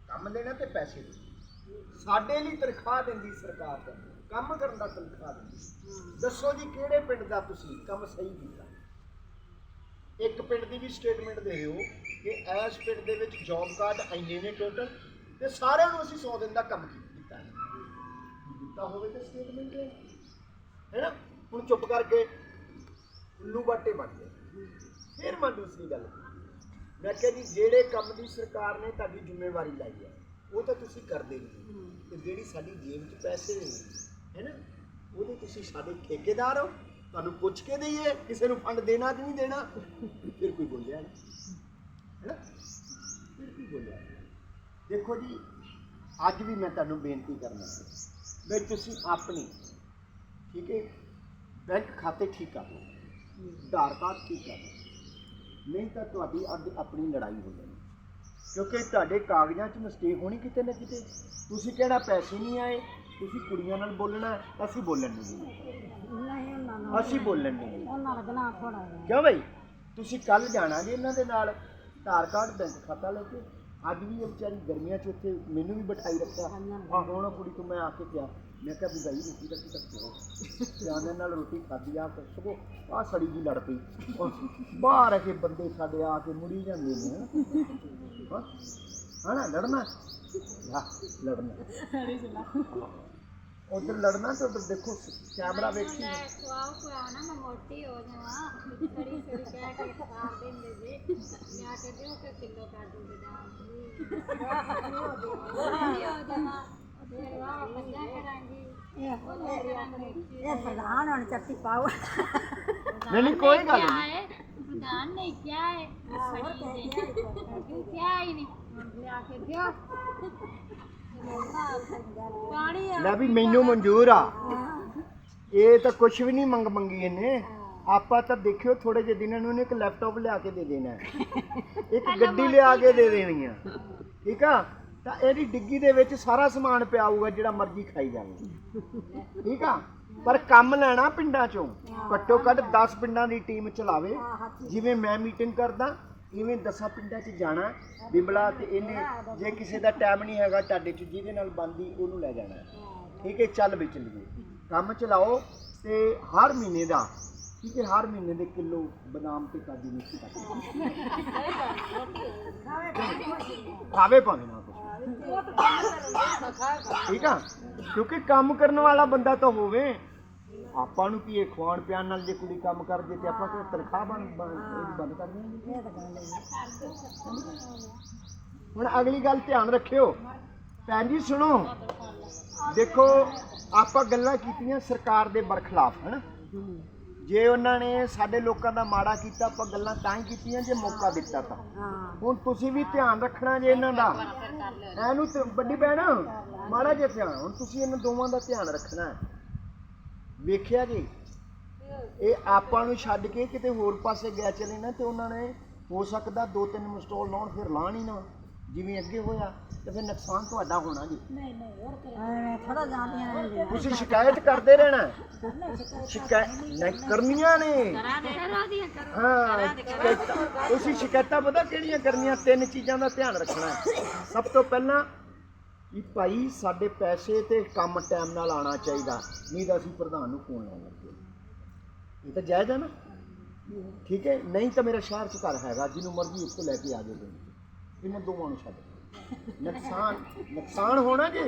ਕੰਮ ਦੇਣਾ ਤੇ ਪੈਸੇ ਦੇ ਸਾਡੇ ਲਈ ਤਨਖਾਹ ਦਿੰਦੀ ਸਰਕਾਰ ਤੁਹਾਨੂੰ। ਕੰਮ ਕਰਨ ਦਾ ਤਨਖਾਹ ਦਿੰਦੀ ਦੱਸੋ ਜੀ ਕਿਹੜੇ ਪਿੰਡ ਦਾ ਤੁਸੀਂ ਕੰਮ ਸਹੀ ਕੀਤਾ? ਇੱਕ ਪਿੰਡ ਦੀ ਵੀ ਸਟੇਟਮੈਂਟ ਦੇ ਦਿਓ ਕਿ ਇਸ ਪਿੰਡ ਦੇ ਵਿੱਚ ਜੌਬ ਕਾਰਡ ਇੰਨੇ ਨੇ ਟੋਟਲ ਤੇ ਸਾਰਿਆਂ ਨੂੰ ਅਸੀਂ 100 ਦਿਨ ਦਾ ਕੰਮ ਕੀਤਾ ਹੈ। ਦਿੱਤਾ ਹੋਵੇ ਤਾਂ ਸਟੇਟਮੈਂਟ ਹੈ ਨਾ? ਹੁਣ ਚੁੱਪ ਕਰਕੇ ਉੱਲੂ ਬਾਟੇ ਬਣ ਗਏ। ਫਿਰ ਮੈਂ ਦੂਸਰੀ ਗੱਲ ਮੈਂ ਕਿਹਾ ਜੀ, ਜਿਹੜੇ ਕੰਮ ਦੀ ਸਰਕਾਰ ਨੇ ਤੁਹਾਡੀ ਜ਼ਿੰਮੇਵਾਰੀ ਲਾਈ ਹੈ, ਉਹ ਤਾਂ ਤੁਸੀਂ ਕਰਦੇ ਨਹੀਂ। ਤੇ ਜਿਹੜੀ ਸਾਡੀ ਜੇਬ 'ਚ ਪੈਸੇ ਨੇ ਹੈ ਨਾ? ਉਹਦੇ ਤੁਸੀਂ ਸਾਡੇ ਠੇਕੇਦਾਰ ਹੋ, ਤੁਹਾਨੂੰ ਪੁੱਛ ਕੇ ਦਈਏ, ਕਿਸੇ ਨੂੰ ਫੰਡ ਦੇਣਾ ਕਿ ਨਹੀਂ ਦੇਣਾ? ਫਿਰ ਕੋਈ ਬੋਲਿਆ ਨਹੀਂ ਹੈ ਨਾ? ਫਿਰ ਕੋਈ ਬੋਲਿਆ? ਦੇਖੋ ਜੀ, ਅੱਜ ਵੀ ਮੈਂ ਤੁਹਾਨੂੰ ਬੇਨਤੀ ਕਰਨਾ ਵੀ ਤੁਸੀਂ ਆਪਣੀ, ਠੀਕ ਹੈ, ਬੈਂਕ ਖਾਤੇ ਠੀਕ ਕਰ ਲਓ, ਆਧਾਰ ਕਾਰਡ ਠੀਕ ਕਰ ਲਓ। ਨਹੀਂ ਤਾਂ ਤੁਹਾਡੀ ਅੱਜ ਆਪਣੀ ਲੜਾਈ ਹੋ ਜਾਣੀ। ਕਿਉਂਕਿ ਤੁਹਾਡੇ ਕਾਗਜ਼ਾਂ 'ਚ ਮਿਸਟੇਕ ਹੋਣੀ ਕਿਤੇ ਨਾ ਕਿਤੇ। ਤੁਸੀਂ ਕਿਹੜਾ ਪੈਸੇ ਨਹੀਂ ਆਏ? ਤੁਸੀਂ ਕੁੜੀਆਂ ਨਾਲ ਬੋਲਣਾ ਹੈ, ਅਸੀਂ ਬੋਲਣ ਨਹੀਂ ਦੇਣਾ। ਨਹੀਂ ਉਹਨਾਂ ਨੂੰ ਅਸੀਂ ਬੋਲਣ ਨਹੀਂ ਦੇਣਾ। ਉਹਨਾਂ ਦਾ ਗਨਾ ਥੋੜਾ ਜਿਹਾ। ਕਿਉਂ ਬਈ? ਤੁਸੀਂ ਕੱਲ ਜਾਣਾ ਜੀ ਇਹਨਾਂ ਦੇ ਨਾਲ ਆਧਾਰ ਕਾਰਡ ਬੈਂਕ ਖਾਤਾ ਲੈ ਕੇ। ਅੱਜ ਵੀ ਇਹ ਵਿਚਾਰੀ ਗਰਮੀਆਂ 'ਚ ਉੱਥੇ ਮੈਨੂੰ ਵੀ ਬਿਠਾਈ ਰੱਖਿਆ। ਆ ਹੁਣ ਕੁੜੀ ਤੋਂ ਮੈਂ ਆ ਕੇ ਕਿਹਾ ਮੈਂ ਕਿਹਾ ਵੀ ਭਾਈ ਰੋਟੀ ਤੱਕ ਤੱਕ ਕਰੋ ਧਿਆਨ ਨਾਲ ਰੋਟੀ ਖਾਧੀ ਆ ਕੇ ਸਗੋਂ ਆ ਸੜੀ ਜੀ ਲੜ ਪਈ। ਉਹ ਬਾਹਰ ਆ ਕੇ ਬੰਦੇ ਸਾਡੇ ਆ ਕੇ ਮੁੜੀ ਜਾਂਦੇ ਨੇ। ਹਾਂ ਲੜਨਾ? ਹਾਂ ਲੜਨਾ। ਉਧਰ ਲੜਨਾ ਤੇ ਉਧਰ ਦੇਖੋ ਕੈਮਰਾ ਵੇਖੀ। ਖਵਾਓ ਖਵਾਓ ਨਾ ਮੈਂ ਮੋਟੀ ਹੋ ਜਾਵਾਂ। ਸੜੀ ਸੜੀ ਕਹਿ ਕੇ ਖਾਰ ਦਿੰਦੇ ਜੀ। ਮੈਂ ਕਹਿੰਦੇ ਹੋ ਕਿ ਕਿਲੋ ਕਰ ਦੂੰਗੇ ਇਹ ਪ੍ਰਧਾਨ ਹੁਣ ਚੱਤੀ ਪਾਓ। ਨਹੀਂ ਨਹੀਂ ਕੋਈ ਗੱਲ ਨਹੀਂ। ਪ੍ਰਧਾਨ ਨੇ ਕਿਹਾ ਹੈ ਸੜੀ ਨੇ ਕਿਹਾ ਹੀ ਨਹੀਂ। ਲੈ ਆ ਕੇ ਦਿਓ ਲੈ ਵੀ ਮੈਨੂੰ ਮਨਜ਼ੂਰ ਆ। ਇਹ ਤਾਂ ਕੁਝ ਵੀ ਨਹੀਂ ਮੰਗ ਮੰਗੀ ਇਹਨੇ। ਆਪਾਂ ਤਾਂ ਦੇਖਿਓ ਥੋੜੇ ਜਿਹੇ ਦਿਨਾਂ ਨੂੰ ਇਹਨੂੰ ਇੱਕ ਲੈਪਟਾਪ ਲਿਆ ਕੇ ਦੇ ਦੇਣਾ [LAUGHS] ਇੱਕ ਗੱਡੀ ਲਿਆ ਕੇ ਦੇ ਦੇਣੀ ਆ ਠੀਕ ਆ? ਤਾਂ ਇਹਦੀ ਡਿੱਗੀ ਦੇ ਵਿੱਚ ਸਾਰਾ ਸਮਾਨ ਪਿਆ ਹੋਊਗਾ ਜਿਹੜਾ ਮਰਜ਼ੀ ਖਾਈ ਜਾਵੇ। ਠੀਕ ਆ? ਪਰ ਕੰਮ ਲੈਣਾ ਪਿੰਡਾਂ ਚੋਂ। ਘੱਟੋ ਘੱਟ 10 ਪਿੰਡਾਂ ਦੀ ਟੀਮ ਚਲਾਵੇ। ਜਿਵੇਂ ਮੈਂ ਮੀਟਿੰਗ ਕਰਦਾ ਇਵੇਂ 10 ਪਿੰਡਾਂ 'ਚ ਜਾਣਾ, ਬਿੰਬਲਾ ਤੇ ਇਹਨੇ ਜੇ ਕਿਸੇ ਦਾ ਟਾਈਮ ਨਹੀਂ ਹੈਗਾ ਤੁਹਾਡੇ 'ਚ, ਜਿਹਦੇ ਨਾਲ ਬੰਦੀ ਉਹਨੂੰ ਲੈ ਜਾਣਾ। ਠੀਕ ਹੈ, ਚੱਲ ਵੀ ਚੱਲੀਏ। ਕੰਮ ਚਲਾਓ ਤੇ ਹਰ ਮਹੀਨੇ ਦਾ, ਠੀਕ ਹੈ, ਹਰ ਮਹੀਨੇ ਦੇ ਕਿਲੋ ਬਦਾਮ ਤੇ ਕਾਜੂ ਮਿਕਸ ਕਰ ਖਾਵੇ ਭਾਵੇਂ ਨਾ ਕੁਛ। ਠੀਕ ਆ? ਕਿਉਂਕਿ ਕੰਮ ਕਰਨ ਵਾਲਾ ਬੰਦਾ ਤਾਂ ਹੋਵੇ। ਆਪਾਂ ਨੂੰ ਕੀ ਇਹ ਖਵਾਣ ਪਿਆਣ ਨਾਲ ਜੇ ਕੁੜੀ ਕੰਮ ਕਰ ਜੇ ਤੇ ਆਪਾਂ ਕੋਈ ਤਨਖਾਹ ਬਣ ਬੰਦ ਕਰ ਦਿਆਂਗੇ ਹੁਣ ਅਗਲੀ ਗੱਲ ਧਿਆਨ ਰੱਖਿਓ। ਭੈਣ ਜੀ ਸੁਣੋ। ਦੇਖੋ ਆਪਾਂ ਗੱਲਾਂ ਕੀਤੀਆਂ ਸਰਕਾਰ ਦੇ ਬਰਖਲਾਫ ਹਨ? ਜੇ ਉਹਨਾਂ ਨੇ ਸਾਡੇ ਲੋਕਾਂ ਦਾ ਮਾੜਾ ਕੀਤਾ ਆਪਾਂ ਗੱਲਾਂ ਤਾਂ ਹੀ ਕੀਤੀਆਂ ਜੇ ਮੌਕਾ ਦਿੱਤਾ ਤਾਂ। ਹੁਣ ਤੁਸੀਂ ਵੀ ਧਿਆਨ ਰੱਖਣਾ ਜੇ ਇਹਨਾਂ ਦਾ। ਇਹਨੂੰ ਤੇ ਵੱਡੀ ਭੈਣ ਮਾੜਾ ਜਿਹਾ ਧਿਆਨ। ਹੁਣ ਤੁਸੀਂ ਇਹਨਾਂ ਦੋਵਾਂ ਦਾ ਧਿਆਨ ਰੱਖਣਾ। ਹੈ। ਵੇਖਿਆ ਜੀ? ਇਹ ਆਪਾਂ ਨੂੰ ਛੱਡ ਕੇ ਕਿਤੇ ਹੋਰ ਪਾਸੇ ਗਿਆ ਚਲੇ ਨਾ ਤੇ ਉਹਨਾਂ ਨੇ ਹੋ ਸਕਦਾ ਦੋ ਤਿੰਨ ਮਸਟੋਲ ਲਾਉਣ ਫਿਰ ਲਾਣ ਹੀ ਨਾ। ਜਿਵੇਂ ਅੱਗੇ ਹੋਇਆ ਤੇ ਫਿਰ ਨੁਕਸਾਨ ਤੁਹਾਡਾ ਹੋਣਾ ਜੀ। ਤੁਸੀਂ ਸ਼ਿਕਾਇਤ ਕਰਦੇ ਰਹਿਣਾ। ਸ਼ਿਕਾਇਤ ਕਰਨੀਆਂ ਨੇ। ਹਾਂ ਤੁਸੀਂ ਸ਼ਿਕਾਇਤਾਂ ਪਤਾ ਕਿਹੜੀਆਂ ਕਰਨੀਆਂ? ਤਿੰਨ ਚੀਜ਼ਾਂ ਦਾ ਧਿਆਨ ਰੱਖਣਾ ਸਭ ਤੋਂ ਪਹਿਲਾਂ ਕਿ ਭਾਈ ਸਾਡੇ ਪੈਸੇ ਤੇ ਕੰਮ ਟਾਈਮ ਨਾਲ ਆਉਣਾ ਚਾਹੀਦਾ। ਨਹੀਂ ਤਾਂ ਅਸੀਂ ਪ੍ਰਧਾਨ ਨੂੰ ਫੋਨ ਲਾਉਣ ਲੱਗੇ ਇਹ ਤਾਂ ਜਾਇਜ਼ ਹੈ ਨਾ। ਠੀਕ ਹੈ, ਨਹੀਂ ਤਾਂ ਮੇਰਾ ਸ਼ਹਿਰ ਚ ਘਰ ਹੈਗਾ, ਜਿਹਨੂੰ ਮਰਜ਼ੀ ਉੱਤੇ ਲੈ ਕੇ ਆ ਜਾਓ। ਇਹਨਾਂ ਦੋਵਾਂ ਨੂੰ ਛੱਡ ਨੁਕਸਾਨ ਨੁਕਸਾਨ ਹੋਣਾ ਜੇ?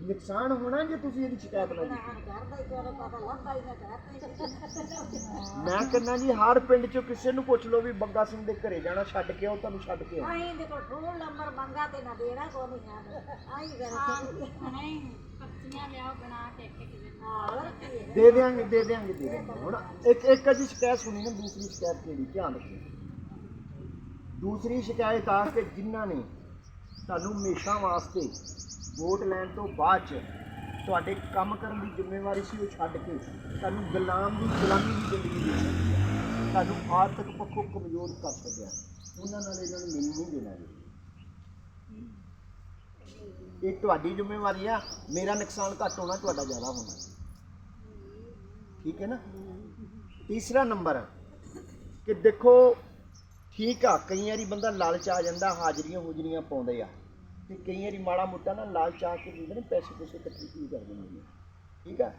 ਨੁਕਸਾਨ ਹੋਣਾ ਜੇ ਤੁਸੀਂ ਇਹਦੀ ਸ਼ਿਕਾਇਤ ਨਾ ਦਿੱਤੀ ਮੈਂ ਕਹਿੰਦਾ ਜੀ ਹਰ ਪਿੰਡ ਚ ਕਿਸੇ ਨੂੰ ਪੁੱਛ ਲਓ ਵੀ ਬੰਗਾ ਸਿੰਘ ਦੇ ਘਰੇ ਜਾਣਾ ਛੱਡ ਕੇ ਆਓ ਤੁਹਾਨੂੰ ਛੱਡ ਕੇ ਆਈ ਦੇਖੋ ਫੋਨ ਨੰਬਰ ਬੰਗਾ ਤੇ ਨਾ ਦੇਣਾ ਕੋ ਨਹੀਂ ਯਾਰ ਆਈ ਗੱਲ ਨਹੀਂ ਪਰਚੀਆਂ ਲਿਆਓ ਬਣਾ ਕੇ ਇੱਕ ਇੱਕ ਦੇ ਦੇਾਂਗੇ ਦੇ ਦੇਾਂਗੇ ਦੇ ਦੇਾਂਗੇ ਹੁਣ ਇੱਕ ਇੱਕ ਅਜੀ ਸ਼ਿਕਾਇਤ ਸੁਣੀ ਨਾ ਦੂਸਰੀ ਸ਼ਿਕਾਇਤ ਕਿਹੜੀ? ਧਿਆਨ ਰੱਖਿਓ। ਦੂਸਰੀ ਸ਼ਿਕਾਇਤ ਆ ਕੇ ਜਿਨ੍ਹਾਂ ਨੇ ਤੁਹਾਨੂੰ ਹਮੇਸ਼ਾ ਵਾਸਤੇ ਵੋਟ ਲੈਣ ਤੋਂ ਬਾਅਦ ਚ ਤੁਹਾਡੇ ਕੰਮ ਕਰਨ ਦੀ ਜ਼ਿੰਮੇਵਾਰੀ ਸੀ ਉਹ ਛੱਡ ਕੇ ਤੁਹਾਨੂੰ ਗੁਲਾਮ ਦੀ ਗੁਲਾਮੀ ਦੀ ਜ਼ਿੰਦਗੀ ਦੇ ਛੱਡੀ ਤੁਹਾਨੂੰ ਆਰਥਿਕ ਪੱਖੋਂ ਕਮਜ਼ੋਰ ਕਰ ਛੱਡਿਆ। ਉਹਨਾਂ ਨਾਲ ਇਹਨਾਂ ਨੂੰ ਮੈਨੂੰ ਨਹੀਂ ਦੇਣਾ ਜੀ ਇਹ ਤੁਹਾਡੀ ਜ਼ਿੰਮੇਵਾਰੀ ਆ। ਮੇਰਾ ਨੁਕਸਾਨ ਘੱਟ ਹੋਣਾ, ਤੁਹਾਡਾ ਜ਼ਿਆਦਾ ਹੋਣਾ। ਠੀਕ ਹੈ ਨਾ? ਤੀਸਰਾ ਨੰਬਰ, ਕਿ ਦੇਖੋ, ਠੀਕ ਆ, ਕਈ ਵਾਰੀ ਬੰਦਾ ਲਾਲਚ ਆ ਜਾਂਦਾ ਹਾਜ਼ਰੀਆਂ ਹੁਜਰੀਆਂ ਪਾਉਂਦੇ ਆ। ਤੇ ਕਈ ਵਾਰੀ ਮਾੜਾ ਮੋਟਾ ਨਾ ਲਾਲਚ ਆ ਕੇ ਦਿੰਦੇ ਨੇ, ਪੈਸੇ ਪੂਸੇ ਇਕੱਠੇ ਕੀ ਕਰ ਦਿੰਦੇ ਨੇ? ਠੀਕ ਆ?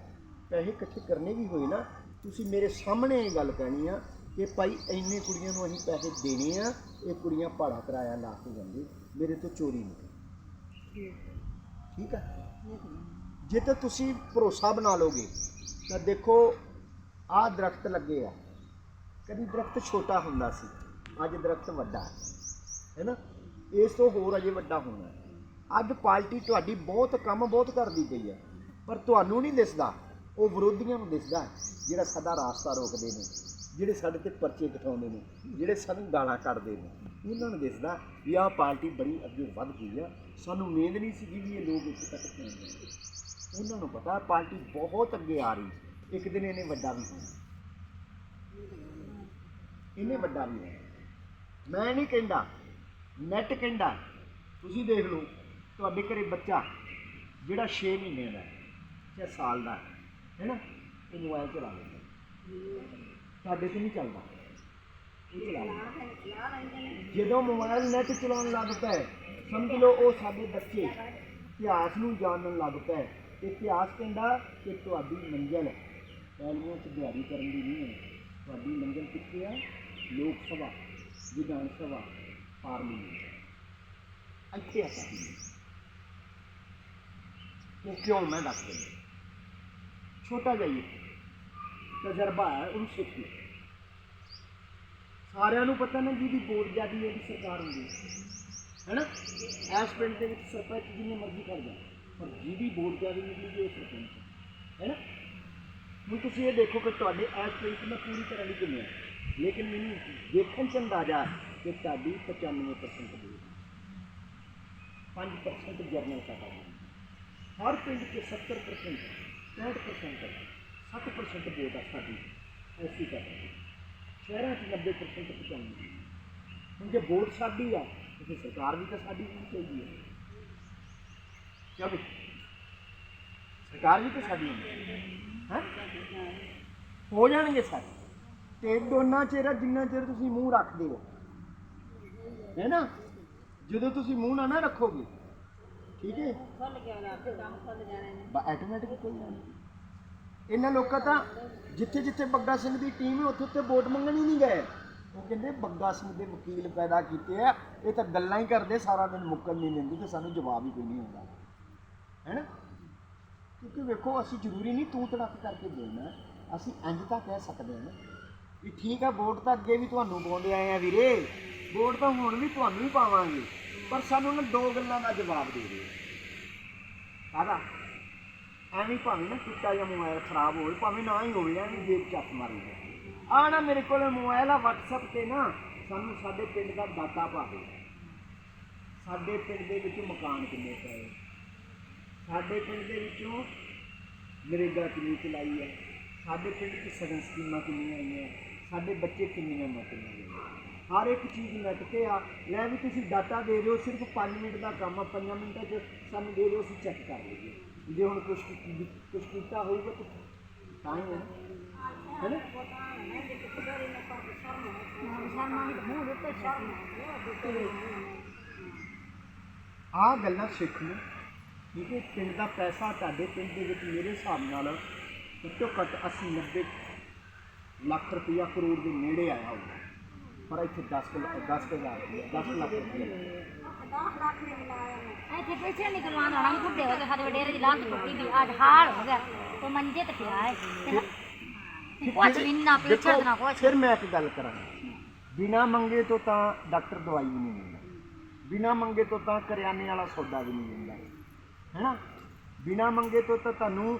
ਪੈਸੇ ਇਕੱਠੇ ਕਰਨੇ ਵੀ ਹੋਏ ਨਾ, ਤੁਸੀਂ ਮੇਰੇ ਸਾਹਮਣੇ ਇਹ ਗੱਲ ਕਹਿਣੀ ਆ ਕਿ ਭਾਈ ਇੰਨੇ ਕੁੜੀਆਂ ਨੂੰ ਅਸੀਂ ਪੈਸੇ ਦੇਣੇ ਆ, ਇਹ ਕੁੜੀਆਂ ਭਾੜਾ ਕਿਰਾਇਆ ਲਾ ਕੇ ਜਾਂਦੇ, ਮੇਰੇ ਤੋਂ ਚੋਰੀ ਨਹੀਂ ਠੀਕ ਆ? ਜੇ ਤਾਂ ਤੁਸੀਂ ਭਰੋਸਾ ਬਣਾ ਲੋਗੇ, ਤਾਂ ਦੇਖੋ, ਆਹ ਦਰਖਤ ਲੱਗੇ ਆ। ਕਦੀ ਦਰਖਤ ਛੋਟਾ ਹੁੰਦਾ ਸੀ, ਅੱਜ ਦਰਖਤ ਵੱਡਾ ਹੈ ਨਾ? ਇਸ ਤੋਂ ਹੋਰ ਅਜੇ ਵੱਡਾ ਹੋਣਾ ਹੈ। ਅੱਜ ਪਾਰਟੀ ਤੁਹਾਡੀ ਬਹੁਤ ਕੰਮ ਬਹੁਤ ਕਰਦੀ ਪਈ ਹੈ। ਪਰ ਤੁਹਾਨੂੰ ਨਹੀਂ ਦਿਸਦਾ, ਉਹ ਵਿਰੋਧੀਆਂ ਨੂੰ ਦਿਸਦਾ ਜਿਹੜਾ ਸਾਡਾ ਰਾਸਤਾ ਰੋਕਦੇ ਨੇ, ਜਿਹੜੇ ਸਾਡੇ ਤੇ ਪਰਚੇ ਕਟਾਉਂਦੇ ਨੇ, ਜਿਹੜੇ ਸਾਨੂੰ ਗਾਲਾਂ ਕੱਢਦੇ ਨੇ। ਉਹਨਾਂ ਨੂੰ ਦਿਸਦਾ ਵੀ ਆਹ ਪਾਰਟੀ ਬੜੀ ਅੱਗੇ ਵੱਧ ਗਈ ਆ ਸਾਨੂੰ ਉਮੀਦ ਨਹੀਂ ਸੀ ਵੀ ਇਹ ਲੋਕ ਇੱਥੇ ਤੱਕ ਪਹੁੰਚਣਗੇ। ਉਹਨਾਂ ਨੂੰ ਪਤਾ ਪਾਰਟੀ ਬਹੁਤ ਅੱਗੇ ਆ ਰਹੀ ਇੱਕ ਦਿਨ ਇਹਨੇ ਵੱਡਾ ਵੀ ਹੋਣਾ। ਇਹਨੇ ਵੱਡਾ ਵੀ ਹੋਣਾ। ਮੈਂ ਨਹੀਂ ਕਹਿੰਦਾ ਨੈਟ ਕਹਿੰਦਾ, ਤੁਸੀਂ ਦੇਖ ਲਓ। ਤੁਹਾਡੇ ਘਰੇ ਬੱਚਾ ਜਿਹੜਾ 6 ਮਹੀਨੇ ਦਾ ਹੈ ਜਾਂ ਸਾਲ ਦਾ ਹੈ ਹੈਨਾ ਉਹ ਮੋਬਾਈਲ ਚਲਾ ਲੈਂਦਾ ਸਾਡੇ ਤੇ ਨਹੀਂ ਚੱਲਦਾ। ਇਹ ਚਲਾ ਲੈਂਦਾ ਜਦੋਂ ਮੋਬਾਈਲ ਨੈਟ ਚਲਾਉਣ ਲੱਗ ਪਏ ਸਮਝ ਲਓ ਉਹ ਸਾਡੇ ਬੱਚੇ ਇਤਿਹਾਸ ਨੂੰ ਜਾਣਨ ਲੱਗ ਪਏ ਇਤਿਹਾਸ ਕਹਿੰਦਾ ਕਿ ਤੁਹਾਡੀ ਮੰਜ਼ਿਲ ਪਹਿਲੀਆਂ ਚ ਦਿਹਾੜੀ ਕਰਨ ਦੀ ਨਹੀਂ ਹੈ। ਤੁਹਾਡੀ ਮੰਜ਼ਿਲ ਕਿੱਥੇ ਹੈ ਲੋਕ ਸਭਾ, ਵਿਧਾਨ ਸਭਾ, ਪਾਰਲੀਮੈਂਟ। ਇੱਥੇ ਆ ਸਾਡੀ ਉਹ ਕਿਉਂ ਮੈਂ ਦੱਸ ਦਿੰਦਾ ਛੋਟਾ ਜਿਹਾ ਤਜਰਬਾ ਹੈ ਉਹਨੂੰ ਸਿੱਖ ਸਾਰਿਆਂ ਨੂੰ ਪਤਾ ਨਾ ਜਿਹਦੀ ਵੋਟ ਜਾਂਦੀ ਹੈ ਉਹਦੀ ਸਰਕਾਰ ਹੁੰਦੀ ਹੈ ਹੈਨਾ ਐਸ ਪਿੰਡ ਦੇ ਵਿੱਚ ਸਰਪੰਚ ਜਿੰਨੇ ਮਰਜ਼ੀ ਕਰ ਜਾ ਪਰ ਜਿਹਦੀ ਵੋਟ ਜਾਂਦੀ ਨਿਕਲੀ ਉਹ ਸਰਪੰਚ ਹੈ ਹੈਨਾ ਹੁਣ ਤੁਸੀਂ ਇਹ ਦੇਖੋ ਕਿ ਤੁਹਾਡੇ ਐਸ ਪਿੰਡ 'ਚ ਮੈਂ ਪੂਰੀ ਤਰ੍ਹਾਂ ਨਹੀਂ ਚੁਣਿਆ ਲੇਕਿਨ ਮੈਨੂੰ ਦੇਖਣ ਚ ਅੰਦਾਜ਼ਾ ਕਿ ਤੁਹਾਡੀ 95% ਵੋਟ 5% ਜਰਨਲ ਕੈਟਾਗਰੀ ਹਰ ਪਿੰਡ 'ਚ 70% 65% 60% ਵੋਟ ਆ ਸਾਡੀ, ਐਸੀ ਕੈਟਾਗਰੀ ਸ਼ਹਿਰਾਂ 'ਚ 90% ਪਹੁੰਚਾਉਂਦੀ ਹੁਣ ਜੇ ਵੋਟ ਸਾਡੀ ਆ, ਤੇ ਸਰਕਾਰ ਵੀ ਤਾਂ ਸਾਡੀ ਹੋਣੀ ਚਾਹੀਦੀ ਹੈ। ਚਲੋ। ਸਰਕਾਰ ਵੀ ਤਾਂ ਸਾਡੀ ਹੋਣੀ ਹੈ। ਹੋ? ਜਾਣਗੇ ਸਾਰੇ। ਤੇ ਦੋਨਾਂ ਚਿਹਰਾ ਜਿੰਨਾ ਚਿਰ ਤੁਸੀਂ ਮੂੰਹ ਰੱਖਦੇ ਹੋ। ਹੈ ਨਾ? ਜਦੋਂ ਤੁਸੀਂ ਮੂੰਹ ਨਾ ਨਾ ਰੱਖੋਗੇ ਠੀਕ ਹੈ? ਖੁੱਲ ਗਿਆ ਰੱਬ ਕੰਮ ਖੁੱਲ ਜਾਣੇ ਨੇ ਬਾ ਆਟੋਮੈਟਿਕ ਕੋਈ ਗੱਲ ਨਹੀਂ ਇਹਨਾਂ ਲੋਕਾਂ ਤਾਂ ਜਿੱਥੇ ਜਿੱਥੇ ਬੱਗਾ ਸਿੰਘ ਦੀ ਟੀਮ ਹੈ ਉੱਥੇ ਉੱਥੇ ਵੋਟ ਮੰਗਣ ਹੀ ਨਹੀਂ ਗਏ। ਉਹ ਕਹਿੰਦੇ ਬੱਗਾ ਸਿੰਘ ਦੇ ਵਕੀਲ ਪੈਦਾ ਕੀਤੇ ਆ ਇਹ ਤਾਂ ਗੱਲਾਂ ਹੀ ਕਰਦੇ ਸਾਰਾ ਦਿਨ ਮੁੱਕਣ ਨਹੀਂ ਦਿੰਦੇ ਤੇ ਸਾਨੂੰ ਜਵਾਬ ਹੀ ਕੋਈ ਨਹੀਂ ਹੁੰਦਾ। ਹੈਨਾ? ਕਿਉਂਕਿ ਵੇਖੋ ਅਸੀਂ ਜ਼ਰੂਰੀ ਨਹੀਂ ਤੂੰ ਤੜਕ ਕਰਕੇ ਬੋਲਣਾ ਅਸੀਂ ਇੰਜ ਤਾਂ ਕਹਿ ਸਕਦੇ ਹਾਂ ਨਾ ਵੀ ਠੀਕ ਆ ਵੋਟ ਤਾਂ ਅੱਗੇ ਵੀ ਤੁਹਾਨੂੰ ਪਾਉਂਦੇ ਆਏ ਆ ਵੀਰੇ। ਵੋਟ ਤਾਂ ਹੁਣ ਵੀ ਤੁਹਾਨੂੰ ਹੀ ਪਾਵਾਂਗੇ। ਪਰ ਸਾਨੂੰ ਨਾ ਦੋ ਗੱਲਾਂ ਦਾ ਜਵਾਬ ਦੇ ਦਿਓ। ਕਾਹਦਾ ਐਵੇਂ ਭਾਵੇਂ ਨਾ ਚਿੱਟਾ ਜਾਂ ਮੋਬਾਈਲ ਖਰਾਬ ਹੋਵੇ, ਭਾਵੇਂ ਨਾ ਹੀ ਹੋਵੇ, ਐਵੇਂ ਜੇਬ ਚੱਕ ਮਾਰੀ ਆ ਨਾ ਮੇਰੇ ਕੋਲ ਮੋਬਾਈਲ ਆ, WhatsApp ਤੇ ਨਾ ਸਾਨੂੰ ਸਾਡੇ ਪਿੰਡ ਦਾ ਡਾਟਾ ਪਾਵੇ ਸਾਡੇ ਪਿੰਡ ਦੇ ਵਿੱਚ ਮਕਾਨ ਕਿੰਨੇ ਪਏ ਸਾਡੇ ਪਿੰਡ ਦੇ ਵਿੱਚੋਂ ਨਰੇਗਾ ਕਿੰਨੀ ਚਲਾਈ ਹੈ? ਸਾਡੇ ਪਿੰਡ 'ਚ ਸਗਨ ਸਕੀਮਾਂ ਕਿੰਨੀਆਂ ਆਈਆਂ? ਸਾਡੇ ਬੱਚੇ ਕਿੰਨੀਆਂ ਨੌਕਰੀਆਂ ਲਏ ਹਰ ਇੱਕ ਚੀਜ਼ ਨੈਟ ਤੇ ਆ। ਲੈ ਵੀ ਤੁਸੀਂ ਡਾਟਾ ਦੇ ਦਿਓ, ਸਿਰਫ 5 ਮਿੰਟ ਦਾ ਕੰਮ ਆ 5 ਮਿੰਟਾਂ 'ਚ ਸਾਨੂੰ ਦੇ ਦਿਓ, ਅਸੀਂ ਚੈੱਕ ਕਰ ਲਈਏ। ਜੇ ਹੁਣ ਕੁਝ ਕੁਝ ਕੀਤਾ ਹੋਊਗਾ ਤਾਂ ਤਾਂ ਹੀ ਹੈ ਨਾ? ਆ ਗੱਲਾਂ ਸਿੱਖ ਲਓ। ਠੀਕ ਪਿੰਡ ਦਾ ਪੈਸਾ ਤੁਹਾਡੇ ਪਿੰਡ ਦੇ ਵਿੱਚ ਮੇਰੇ ਹਿਸਾਬ ਨਾਲ ਘੱਟੋ ਘੱਟ 80 90 ਲੱਖ ਰੁਪਇਆ ਕਰੋੜ ਦੇ ਨੇੜੇ ਆਇਆ ਹੋਊਗਾ। ਪਰ ਇੱਥੇ 10 10 ਹਜ਼ਾਰ ਰੁਪਇਆ 10 ਲੱਖ ਰੁਪਇਆ ਇੱਥੇ ਪਿੱਛੇ ਨਿਕਲਵਾਉਣ ਵਾਲਾ ਨੂੰ ਬੁੱਢੇ ਹੋ ਗਏ ਸਾਡੇ ਵਡੇਰੇ ਦੀ ਲੱਤ ਟੁੱਟੀ ਵੀ ਅੱਜ ਹਾਲ ਹੋ ਗਿਆ। ਉਹ ਮੰਜੇ ਤੇ ਪਿਆ ਹੈ। ਤੇ ਕੁਛ ਵੀ ਨਾ ਪਿੱਛੇ ਨਾ ਕੁਛ। ਫਿਰ ਮੈਂ ਇੱਕ ਗੱਲ ਕਰਾਂ। ਬਿਨਾ ਮੰਗੇ ਤੋਂ ਤਾਂ ਡਾਕਟਰ ਦਵਾਈ ਵੀ ਨਹੀਂ ਦਿੰਦਾ। ਬਿਨਾ ਮੰਗੇ ਤੋਂ ਤਾਂ ਕਰਿਆਨੇ ਵਾਲਾ ਸੌਦਾ ਵੀ ਨਹੀਂ ਦਿੰਦਾ। ਹੈਨਾ ਬਿਨਾ ਮੰਗੇ ਤੋਂ ਤਾਂ ਤੁਹਾਨੂੰ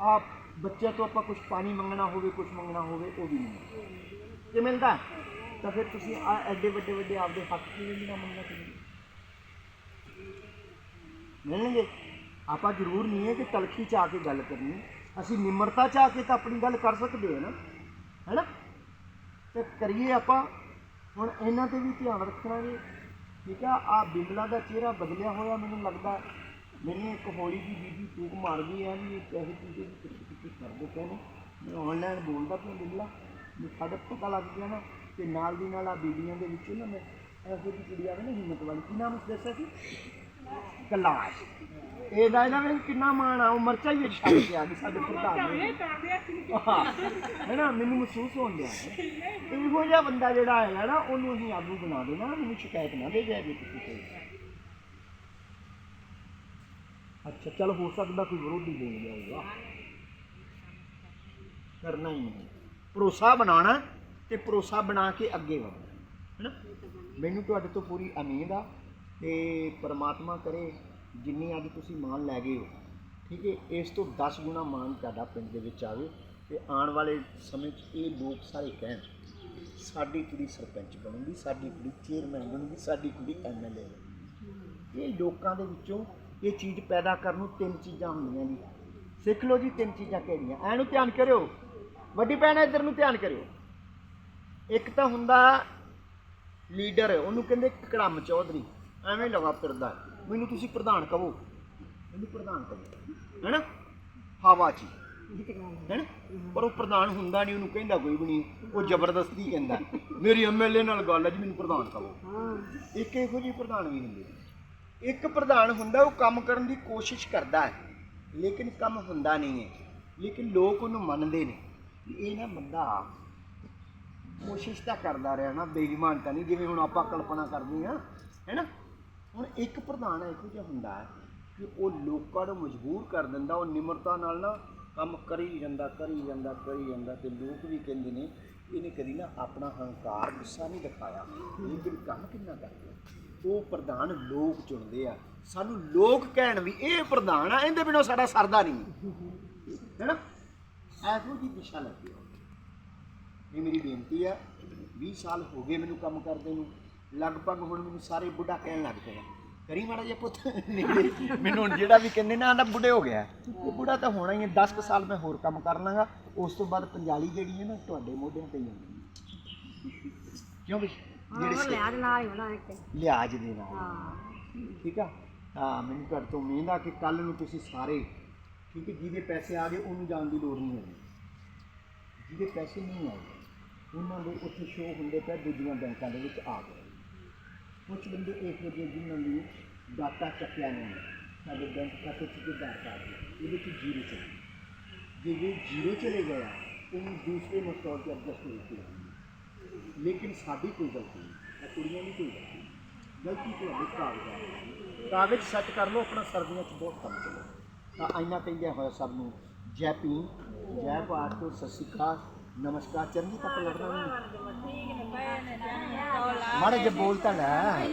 ਆ ਬੱਚਿਆਂ ਤੋਂ ਆਪਾਂ ਕੁਝ ਪਾਣੀ ਮੰਗਣਾ ਹੋਵੇ ਕੁਝ ਮੰਗਣਾ ਹੋਵੇ ਉਹ ਵੀ ਨਹੀਂ। ਜੇ ਮਿਲਦਾ ਹੈ, ਤਾਂ ਫਿਰ ਤੁਸੀਂ ਆ ਐਡੇ ਵੱਡੇ ਵੱਡੇ ਆਪਦੇ ਹੱਕ ਕਿਵੇਂ ਬਿਨਾ ਮੰਗਣਾ ਚਾਹੀਦਾ? ਮਿਲਣਗੇ। ਆਪਾਂ ਜ਼ਰੂਰ ਨਹੀਂ ਹੈ ਕਿ ਤਲਖੀ ਚ ਆ ਕੇ ਗੱਲ ਕਰਨੀ ਅਸੀਂ ਨਿਮਰਤਾ ਚ ਆ ਕੇ ਤਾਂ ਆਪਣੀ ਗੱਲ ਕਰ ਸਕਦੇ ਹਾਂ ਨਾ ਹੈਨਾ? ਤੇ ਕਰੀਏ ਆਪਾਂ ਹੁਣ ਇਹਨਾਂ ਤੇ ਵੀ ਧਿਆਨ ਰੱਖਣਾ ਜੀ ਠੀਕ ਆ ਆ ਬਿਮਲਾ ਦਾ ਚਿਹਰਾ ਬਦਲਿਆ ਹੋਇਆ ਮੈਨੂੰ ਲੱਗਦਾ ਮੈਨੂੰ ਇੱਕ ਹੌਲੀ ਦੀ ਬੀਬੀ ਫੂਕ ਮਾਰ ਗਈ ਹੈ ਵੀ ਇਹ ਪੈਸੇ ਪੂਸੇ ਦੀ ਕੁਛ ਕੁਛ ਕਰਦੇ ਪਏ ਨੇ। ਮੈਂ ਆਨਲਾਈਨ ਬੋਲਦਾ ਪਿਆ ਬਿਮਲਾ। ਸਾਡੇ ਪਤਾ ਲੱਗ ਗਿਆ ਨਾ ਤੇ ਨਾਲ ਦੀ ਨਾਲ ਆ ਬੀਬੀਆਂ ਦੇ ਵਿੱਚ ਨਾ ਮੈਂ ਇਹੋ ਜਿਹੀ ਕੁੜੀ ਆਵੇ ਨਾ ਹਿੰਮਤ ਵਾਲੀ। ਕੀ ਨਾਮ ਉਸ ਦੱਸਿਆ ਸੀ ਕਲਾਸ਼। ਇਹਦਾ ਇਹਨਾਂ ਵਿੱਚ ਕਿੰਨਾ ਮਾਣ ਆ ਉਹ ਮਰਚਾ ਹੀ ਛੱਡ ਕੇ ਆ ਗਈ ਸਾਡੇ ਪ੍ਰਧਾਨ ਨੇ। ਹਾਂ, ਹੈਨਾ ਮੈਨੂੰ ਮਹਿਸੂਸ ਹੋਣ ਡਿਆ ਹੈ। ਇਹੋ ਜਿਹਾ ਬੰਦਾ ਜਿਹੜਾ ਹੈਗਾ ਨਾ ਉਹਨੂੰ ਅਸੀਂ ਆਗੂ ਬਣਾ ਦੇਣਾ ਮੈਨੂੰ ਸ਼ਿਕਾਇਤ ਨਾ ਦੇ ਜਾਏ ਕਿਸੇ ਕੋਈ। ਅੱਛਾ ਚਲ ਹੋ ਸਕਦਾ ਕੋਈ ਵਿਰੋਧੀ ਬੋਲ ਗਿਆ ਹੋਊਗਾ। ਕਰਨਾ ਹੀ ਨਹੀਂ। ਭਰੋਸਾ ਬਣਾਉਣਾ ਤੇ ਭਰੋਸਾ ਬਣਾ ਕੇ ਅੱਗੇ ਵਧਣਾ, ਹੈਨਾ? ਮੈਨੂੰ ਤੁਹਾਡੇ ਤੋਂ ਪੂਰੀ ਉਮੀਦ ਆ ਤੇ ਪਰਮਾਤਮਾ ਕਰੇ ਜਿੰਨੀ ਅੱਜ ਤੁਸੀਂ ਮਾਨ ਲੈ ਗਏ ਹੋ, ਠੀਕ ਹੈ? ਇਸ ਤੋਂ 10 ਗੁਣਾ ਮਾਨ ਤੁਹਾਡਾ ਪਿੰਡ ਦੇ ਵਿੱਚ ਆਵੇ ਤੇ ਆਉਣ ਵਾਲੇ ਸਮੇਂ 'ਚ ਇਹ ਲੋਕ ਸਾਰੇ ਕਹਿਣ, ਸਾਡੀ ਕੁੜੀ ਸਰਪੰਚ ਬਣੂਗੀ, ਸਾਡੀ ਕੁੜੀ ਚੇਅਰਮੈਨ ਬਣੂਗੀ, ਸਾਡੀ ਕੁੜੀ ਐਮਐਲਏ ਬਣੂਗੀ। ਇਹ ਲੋਕਾਂ ਦੇ ਵਿੱਚੋਂ ਇਹ ਚੀਜ਼ ਪੈਦਾ ਕਰਨ ਨੂੰ ਤਿੰਨ ਚੀਜ਼ਾਂ ਹੁੰਦੀਆਂ ਜੀ। ਸਿੱਖ ਲਓ ਜੀ, ਤਿੰਨ ਚੀਜ਼ਾਂ ਕਿਹੜੀਆਂ? ਐਨੂੰ ਧਿਆਨ ਕਰਿਓ। ਵੱਡੀ ਭੈਣ ਇੱਧਰ ਨੂੰ ਧਿਆਨ ਕਰਿਓ। ਇੱਕ ਤਾਂ ਹੁੰਦਾ ਲੀਡਰ, ਉਹਨੂੰ ਕਹਿੰਦੇ ਕੜਮ ਚੌਧਰੀ। ਐਵੇਂ ਲਗਾ ਫਿਰਦਾ। ਮੈਨੂੰ ਤੁਸੀਂ ਪ੍ਰਧਾਨ ਕਹੋ। ਮੈਨੂੰ ਪ੍ਰਧਾਨ ਕਹੋ। ਹੈਨਾ? ਹਵਾ 'ਚ ਹੀ। ਹੈਨਾ? ਪਰ ਉਹ ਪ੍ਰਧਾਨ ਹੁੰਦਾ ਨਹੀਂ, ਉਹਨੂੰ ਕਹਿੰਦਾ ਕੋਈ ਵੀ ਨਹੀਂ। ਉਹ ਜ਼ਬਰਦਸਤੀ ਕਹਿੰਦਾ। ਮੇਰੀ ਐਮਐਲਏ ਨਾਲ ਗੱਲ ਹੈ ਜੀ, ਮੈਨੂੰ ਪ੍ਰਧਾਨ ਕਹੋ। ਇੱਕ ਇਹੋ ਜਿਹੀ ਪ੍ਰਧਾਨ ਵੀ ਹੁੰਦੇ ਇੱਕ ਪ੍ਰਧਾਨ ਹੁੰਦਾ, ਉਹ ਕੰਮ ਕਰਨ ਦੀ ਕੋਸ਼ਿਸ਼ ਕਰਦਾ ਹੈ। ਲੇਕਿਨ ਕੰਮ ਹੁੰਦਾ ਨਹੀਂ ਹੈ। ਲੇਕਿਨ ਲੋਕ ਉਹਨੂੰ ਮੰਨਦੇ ਨੇ। ਵੀ ਇਹ ਨਾ ਬੰਦਾ ਕੋਸ਼ਿਸ਼ ਤਾਂ ਕਰਦਾ ਰਿਹਾ ਨਾ, ਬੇਈਮਾਨ ਤਾਂ ਨਹੀਂ, ਜਿਵੇਂ ਹੁਣ ਆਪਾਂ ਕਲਪਨਾ ਕਰਦੇ ਹਾਂ, ਹੈਨਾ? ਹੁਣ ਇੱਕ ਪ੍ਰਧਾਨ ਇਹੋ ਜਿਹਾ ਹੁੰਦਾ ਹੈ ਕਿ ਉਹ ਲੋਕਾਂ ਨੂੰ ਮਜਬੂਰ ਕਰ ਦਿੰਦਾ, ਉਹ ਨਿਮਰਤਾ ਨਾਲ ਨਾ ਕੰਮ ਕਰੀ ਜਾਂਦਾ ਕਰੀ ਜਾਂਦਾ ਕਰੀ ਜਾਂਦਾ ਤੇ ਲੋਕ ਵੀ ਕਹਿੰਦੇ ਨੇ, ਇਹਨੇ ਕਦੀ ਨਾ ਆਪਣਾ ਹੰਕਾਰ ਗੁੱਸਾ ਨਹੀਂ ਦਿਖਾਇਆ। ਲੇਕਿਨ ਕੰਮ ਕਿੰਨਾ ਕਰਦਾ ਉਹ ਪ੍ਰਧਾਨ ਲੋਕ ਚੁਣਦੇ ਆ। ਸਾਨੂੰ ਲੋਕ ਕਹਿਣ ਵੀ ਇਹ ਪ੍ਰਧਾਨ ਆ, ਇਹਦੇ ਬਿਨਾਂ ਸਾਡਾ ਸਰਦਾ ਨਹੀਂ। ਹੈਨਾ? ਇਹੋ ਜੀ ਦਿਸ਼ਾ ਲੱਗੀ ਹੋਈ ਇਹ ਮੇਰੀ ਬੇਨਤੀ ਹੈ 20 ਸਾਲ ਹੋ ਗਏ ਮੈਨੂੰ ਕੰਮ ਕਰਦੇ ਨੂੰ ਲਗਭਗ ਹੁਣ ਮੈਨੂੰ ਸਾਰੇ ਬੁੱਢਾ ਕਹਿਣ ਲੱਗ ਪਏ ਆ। ਕਰੀ ਮਾੜਾ ਜਿਹਾ ਪੁੱਤ। ਮੈਨੂੰ ਹੁਣ ਜਿਹੜਾ ਵੀ ਕਹਿੰਦੇ ਨਾ ਆਂਦਾ ਬੁੱਢੇ ਹੋ ਗਿਆ। ਉਹ ਬੁੱਢਾ ਤਾਂ ਹੋਣਾ ਹੀ ਹੈ 10 ਕੁ ਸਾਲ ਮੈਂ ਹੋਰ ਕੰਮ ਕਰ ਲਾਂਗਾ। ਉਸ ਤੋਂ ਬਾਅਦ ਪੰਜਾਲੀ ਜਿਹੜੀ ਹੈ ਨਾ ਤੁਹਾਡੇ ਮੋਢਿਆਂ ਤੇ ਹੀ ਆਉਂਦੀ ਕਿਉਂ ਵੀ ਜਿਹੜੇ ਲਿਆਜ ਨਾਲ ਹੀ ਹੋਣਾ ਇੱਕ। ਲਿਹਾਜ਼ ਦੇ ਨਾਲ। ਹਾਂ। ਠੀਕ ਆ? ਹਾਂ ਮੈਨੂੰ ਤੁਹਾਡੇ ਤੋਂ ਉਮੀਦ ਆ ਕਿ ਕੱਲ ਨੂੰ ਤੁਸੀਂ ਸਾਰੇ ਠੀਕ ਹੈ ਜਿਹਦੇ ਪੈਸੇ ਆ ਗਏ, ਉਹਨੂੰ ਜਾਣ ਦੀ ਲੋੜ ਨਹੀਂ ਹੈਗੀ। ਜਿਹਦੇ ਪੈਸੇ ਨਹੀਂ ਆਏ ਉਹਨਾਂ ਦੇ ਉੱਥੇ ਸ਼ੋਅ ਹੁੰਦੇ ਪਏ ਦੂਜੀਆਂ ਬੈਂਕਾਂ ਦੇ ਵਿੱਚ ਆ ਗਏ ਕੁਝ ਬੰਦੇ ਇਹੋ ਜਿਹੇ ਜਿਨ੍ਹਾਂ ਦੀ ਡਾਟਾ ਚੱਕਿਆ ਨਹੀਂ ਹੈ। ਸਾਡੇ ਬੈਂਕ ਖਾਤੇ 'ਚ ਕੋਈ ਡਾਟਾ ਆ ਗਿਆ? ਇਹਦੇ 'ਚ ਜ਼ੀਰੋ ਚਲੇ ਜੇ ਜੇ ਜ਼ੀਰੋ ਚਲੇ ਗਿਆ, ਉਹਨੂੰ ਦੂਸਰੇ ਮਸਤੌਰ ਤੇ ਐਡਜਸਟ ਹੋ ਗਿਆ ਲੇਕਿਨ ਸਾਡੀ ਕੋਈ ਗਲਤੀ ਨਹੀਂ। ਕੁੜੀਆਂ ਦੀ ਕੋਈ ਗਲਤੀ ਨਹੀਂ। ਗਲਤੀ ਤੁਹਾਡੇ ਕਾਗਜ਼ ਦੀ ਕਾਗਜ਼ ਸੈੱਟ ਕਰ ਲਓ, ਆਪਣਾ ਸਰਦੀਆਂ 'ਚ ਬਹੁਤ ਕੰਮ ਚੱਲੇ ਤਾਂ ਇੰਨਾ ਕਹਿੰਦੇ ਹੋਇਆ ਸਭ ਨੂੰ। ਜੈ ਭੀਮ, ਜੈ ਭਾਰਤ, ਸਤਿ ਸ਼੍ਰੀ ਅਕਾਲ, ਨਮਸਕਾਰ। ਚਰਨਜੀਤ, ਆਪਾਂ ਲੜਨਾ ਨਹੀਂ। ਮਾੜੇ ਜੇ ਬੋਲ ਤਾਂ ਲੈ।